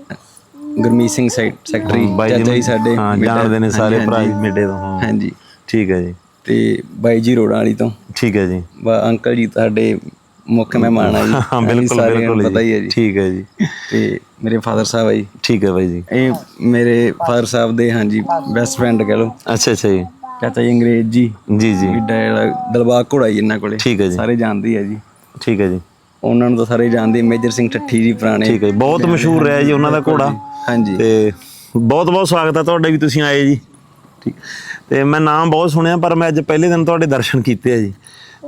ਗੁਰਮੀਤ ਸਿੰਘ ਸੈਕ- ਸੈਕਟਰੀ ਚਾਚਾ ਜੀ ਸਾਡੇ ਹਾਂ ਜਾਣਦੇ ਨੇ ਸਾਰੇ ਭਰਾ। ਮਿੱਡੇ ਤੋਂ ਹਾਂ। ਹਾਂਜੀ। ਠੀਕ ਹੈ ਜੀ। ਤੇ ਬਾਈ ਜੀ ਰੋੜਾਂ ਵਾਲੀ ਤੋਂ। ਠੀਕ ਹੈ ਜੀ। ਅੰਕਲ ਜੀ ਤੁਹਾਡੇ ਮੁੱਖ ਮਹਿਮਾਨ ਆ ਜੀ। ਹਾਂ ਬਿਲਕੁਲ ਬਿਲਕੁਲ ਪਤਾ ਹੀ ਹੈ ਜੀ। ਠੀਕ ਹੈ ਜੀ। ਤੇ ਮੇਰੇ ਫਾਦਰ ਸਾਹਿਬ ਆ ਜੀ। ਠੀਕ ਹੈ ਬਾਈ ਜੀ। ਇਹ ਮੇਰੇ ਫਾਦਰ ਸਾਹਿਬ ਦੇ ਹਾਂਜੀ ਬੈਸਟ ਫਰੈਂਡ ਕਹ ਲਓ। ਅੱਛਾ ਅੱਛਾ ਜੀ। ਚਾਚਾ ਜੀ ਅੰਗਰੇਜ਼ ਜੀ। ਜੀ ਜੀ। ਦਲਬਾਗ ਘੋੜਾ ਜੀ ਇਹਨਾਂ ਕੋਲੇ। ਠੀਕ ਹੈ ਜੀ। ਸਾਰੇ ਜਾਣਦੇ ਆ ਜੀ। ਠੀਕ ਹੈ ਜੀ। ਉਹਨਾਂ ਨੂੰ ਤਾਂ ਸਾਰੇ ਜਾਣਦੇ ਮੇਜਰ ਸਿੰਘ ਠੱਠੀ ਜੀ ਪੁਰਾਣੇ। ਠੀਕ ਹੈ ਜੀ ਬਹੁਤ ਮਸ਼ਹੂਰ ਰਿਹਾ ਜੀ ਉਹਨਾਂ ਦਾ ਘੋੜਾ। ਹਾਂਜੀ। ਤੇ ਬਹੁਤ ਬਹੁਤ ਸਵਾਗਤ ਹੈ ਤੁਹਾਡਾ ਵੀ ਤੁਸੀਂ ਆਏ ਜੀ। ਠੀਕ। ਤੇ ਮੈਂ ਨਾਮ ਬਹੁਤ ਸੁਣਿਆ ਪਰ ਮੈਂ ਅੱਜ ਪਹਿਲੇ ਦਿਨ ਤੁਹਾਡੇ ਦਰਸ਼ਨ ਕੀਤੇ ਆ ਜੀ।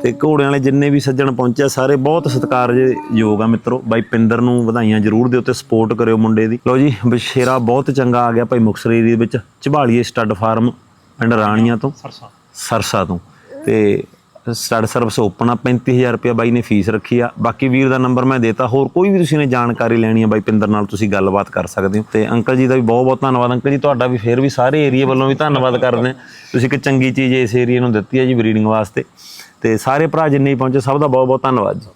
ਤੇ ਘੋੜਿਆਂ ਵਾਲੇ ਜਿੰਨੇ ਵੀ ਸੱਜਣ ਪਹੁੰਚਿਆ ਸਾਰੇ ਬਹੁਤ ਸਤਿਕਾਰਯੋਗ ਆ ਮਿੱਤਰੋ। ਬਾਈ ਪਿੰਦਰ ਨੂੰ ਵਧਾਈਆਂ ਜ਼ਰੂਰ ਦਿਓ ਤੇ ਸਪੋਰਟ ਕਰਿਓ ਮੁੰਡੇ ਦੀ। ਲਓ ਜੀ ਬਸ਼ੇਰਾ ਬਹੁਤ ਚੰਗਾ ਆ ਗਿਆ ਭਾਈ ਮੁਕਤਸਰ ਏਰੀਏ ਦੇ ਵਿੱਚ ਝਬਾਲੀਏ ਸਟੱਡ ਫਾਰਮ ਪਿੰਡ ਰਾਣੀਆਂ ਤੋਂ ਸਰਸਾ। ਸਰਸਾ ਤੋਂ। ਤੇ ਸਟੱਡ ਸਰਵਿਸ ਓਪਨ ਆ 35000 ਰੁਪਏ ਬਾਈ ਨੇ ਫੀਸ ਰੱਖੀ ਆ। ਬਾਕੀ ਵੀਰ ਦਾ ਨੰਬਰ ਮੈਂ ਦੇਤਾ, ਹੋਰ ਕੋਈ ਵੀ ਤੁਸੀਂ ਨੇ ਜਾਣਕਾਰੀ ਲੈਣੀ ਆ ਬਾਈ ਪਿੰਦਰ ਨਾਲ, ਤੁਸੀਂ ਗੱਲਬਾਤ ਕਰ ਸਕਦੇ ਹੋ। ਤੇ ਅੰਕਲ ਜੀ ਦਾ ਵੀ ਬਹੁਤ ਬਹੁਤ ਧੰਨਵਾਦ। ਅੰਕਲ ਜੀ, ਤੁਹਾਡਾ ਵੀ ਫੇਰ ਵੀ ਸਾਰੇ ਏਰੀਆ ਵੱਲੋਂ ਵੀ ਧੰਨਵਾਦ ਕਰਦੇ ਹਾਂ। ਤੁਸੀਂ ਇੱਕ ਚੰਗੀ ਚੀਜ਼ ਇਸ ਏਰੀਆ ਨੂੰ ਦਿੱਤੀ ਹੈ ਜੀ ਬਰੀਡਿੰਗ ਵਾਸਤੇ। ਤੇ ਸਾਰੇ ਭਰਾ ਜਿੰਨੇ ਪਹੁੰਚੇ, ਸਭ ਦਾ ਬਹੁਤ ਬਹੁਤ ਧੰਨਵਾਦ ਜੀ।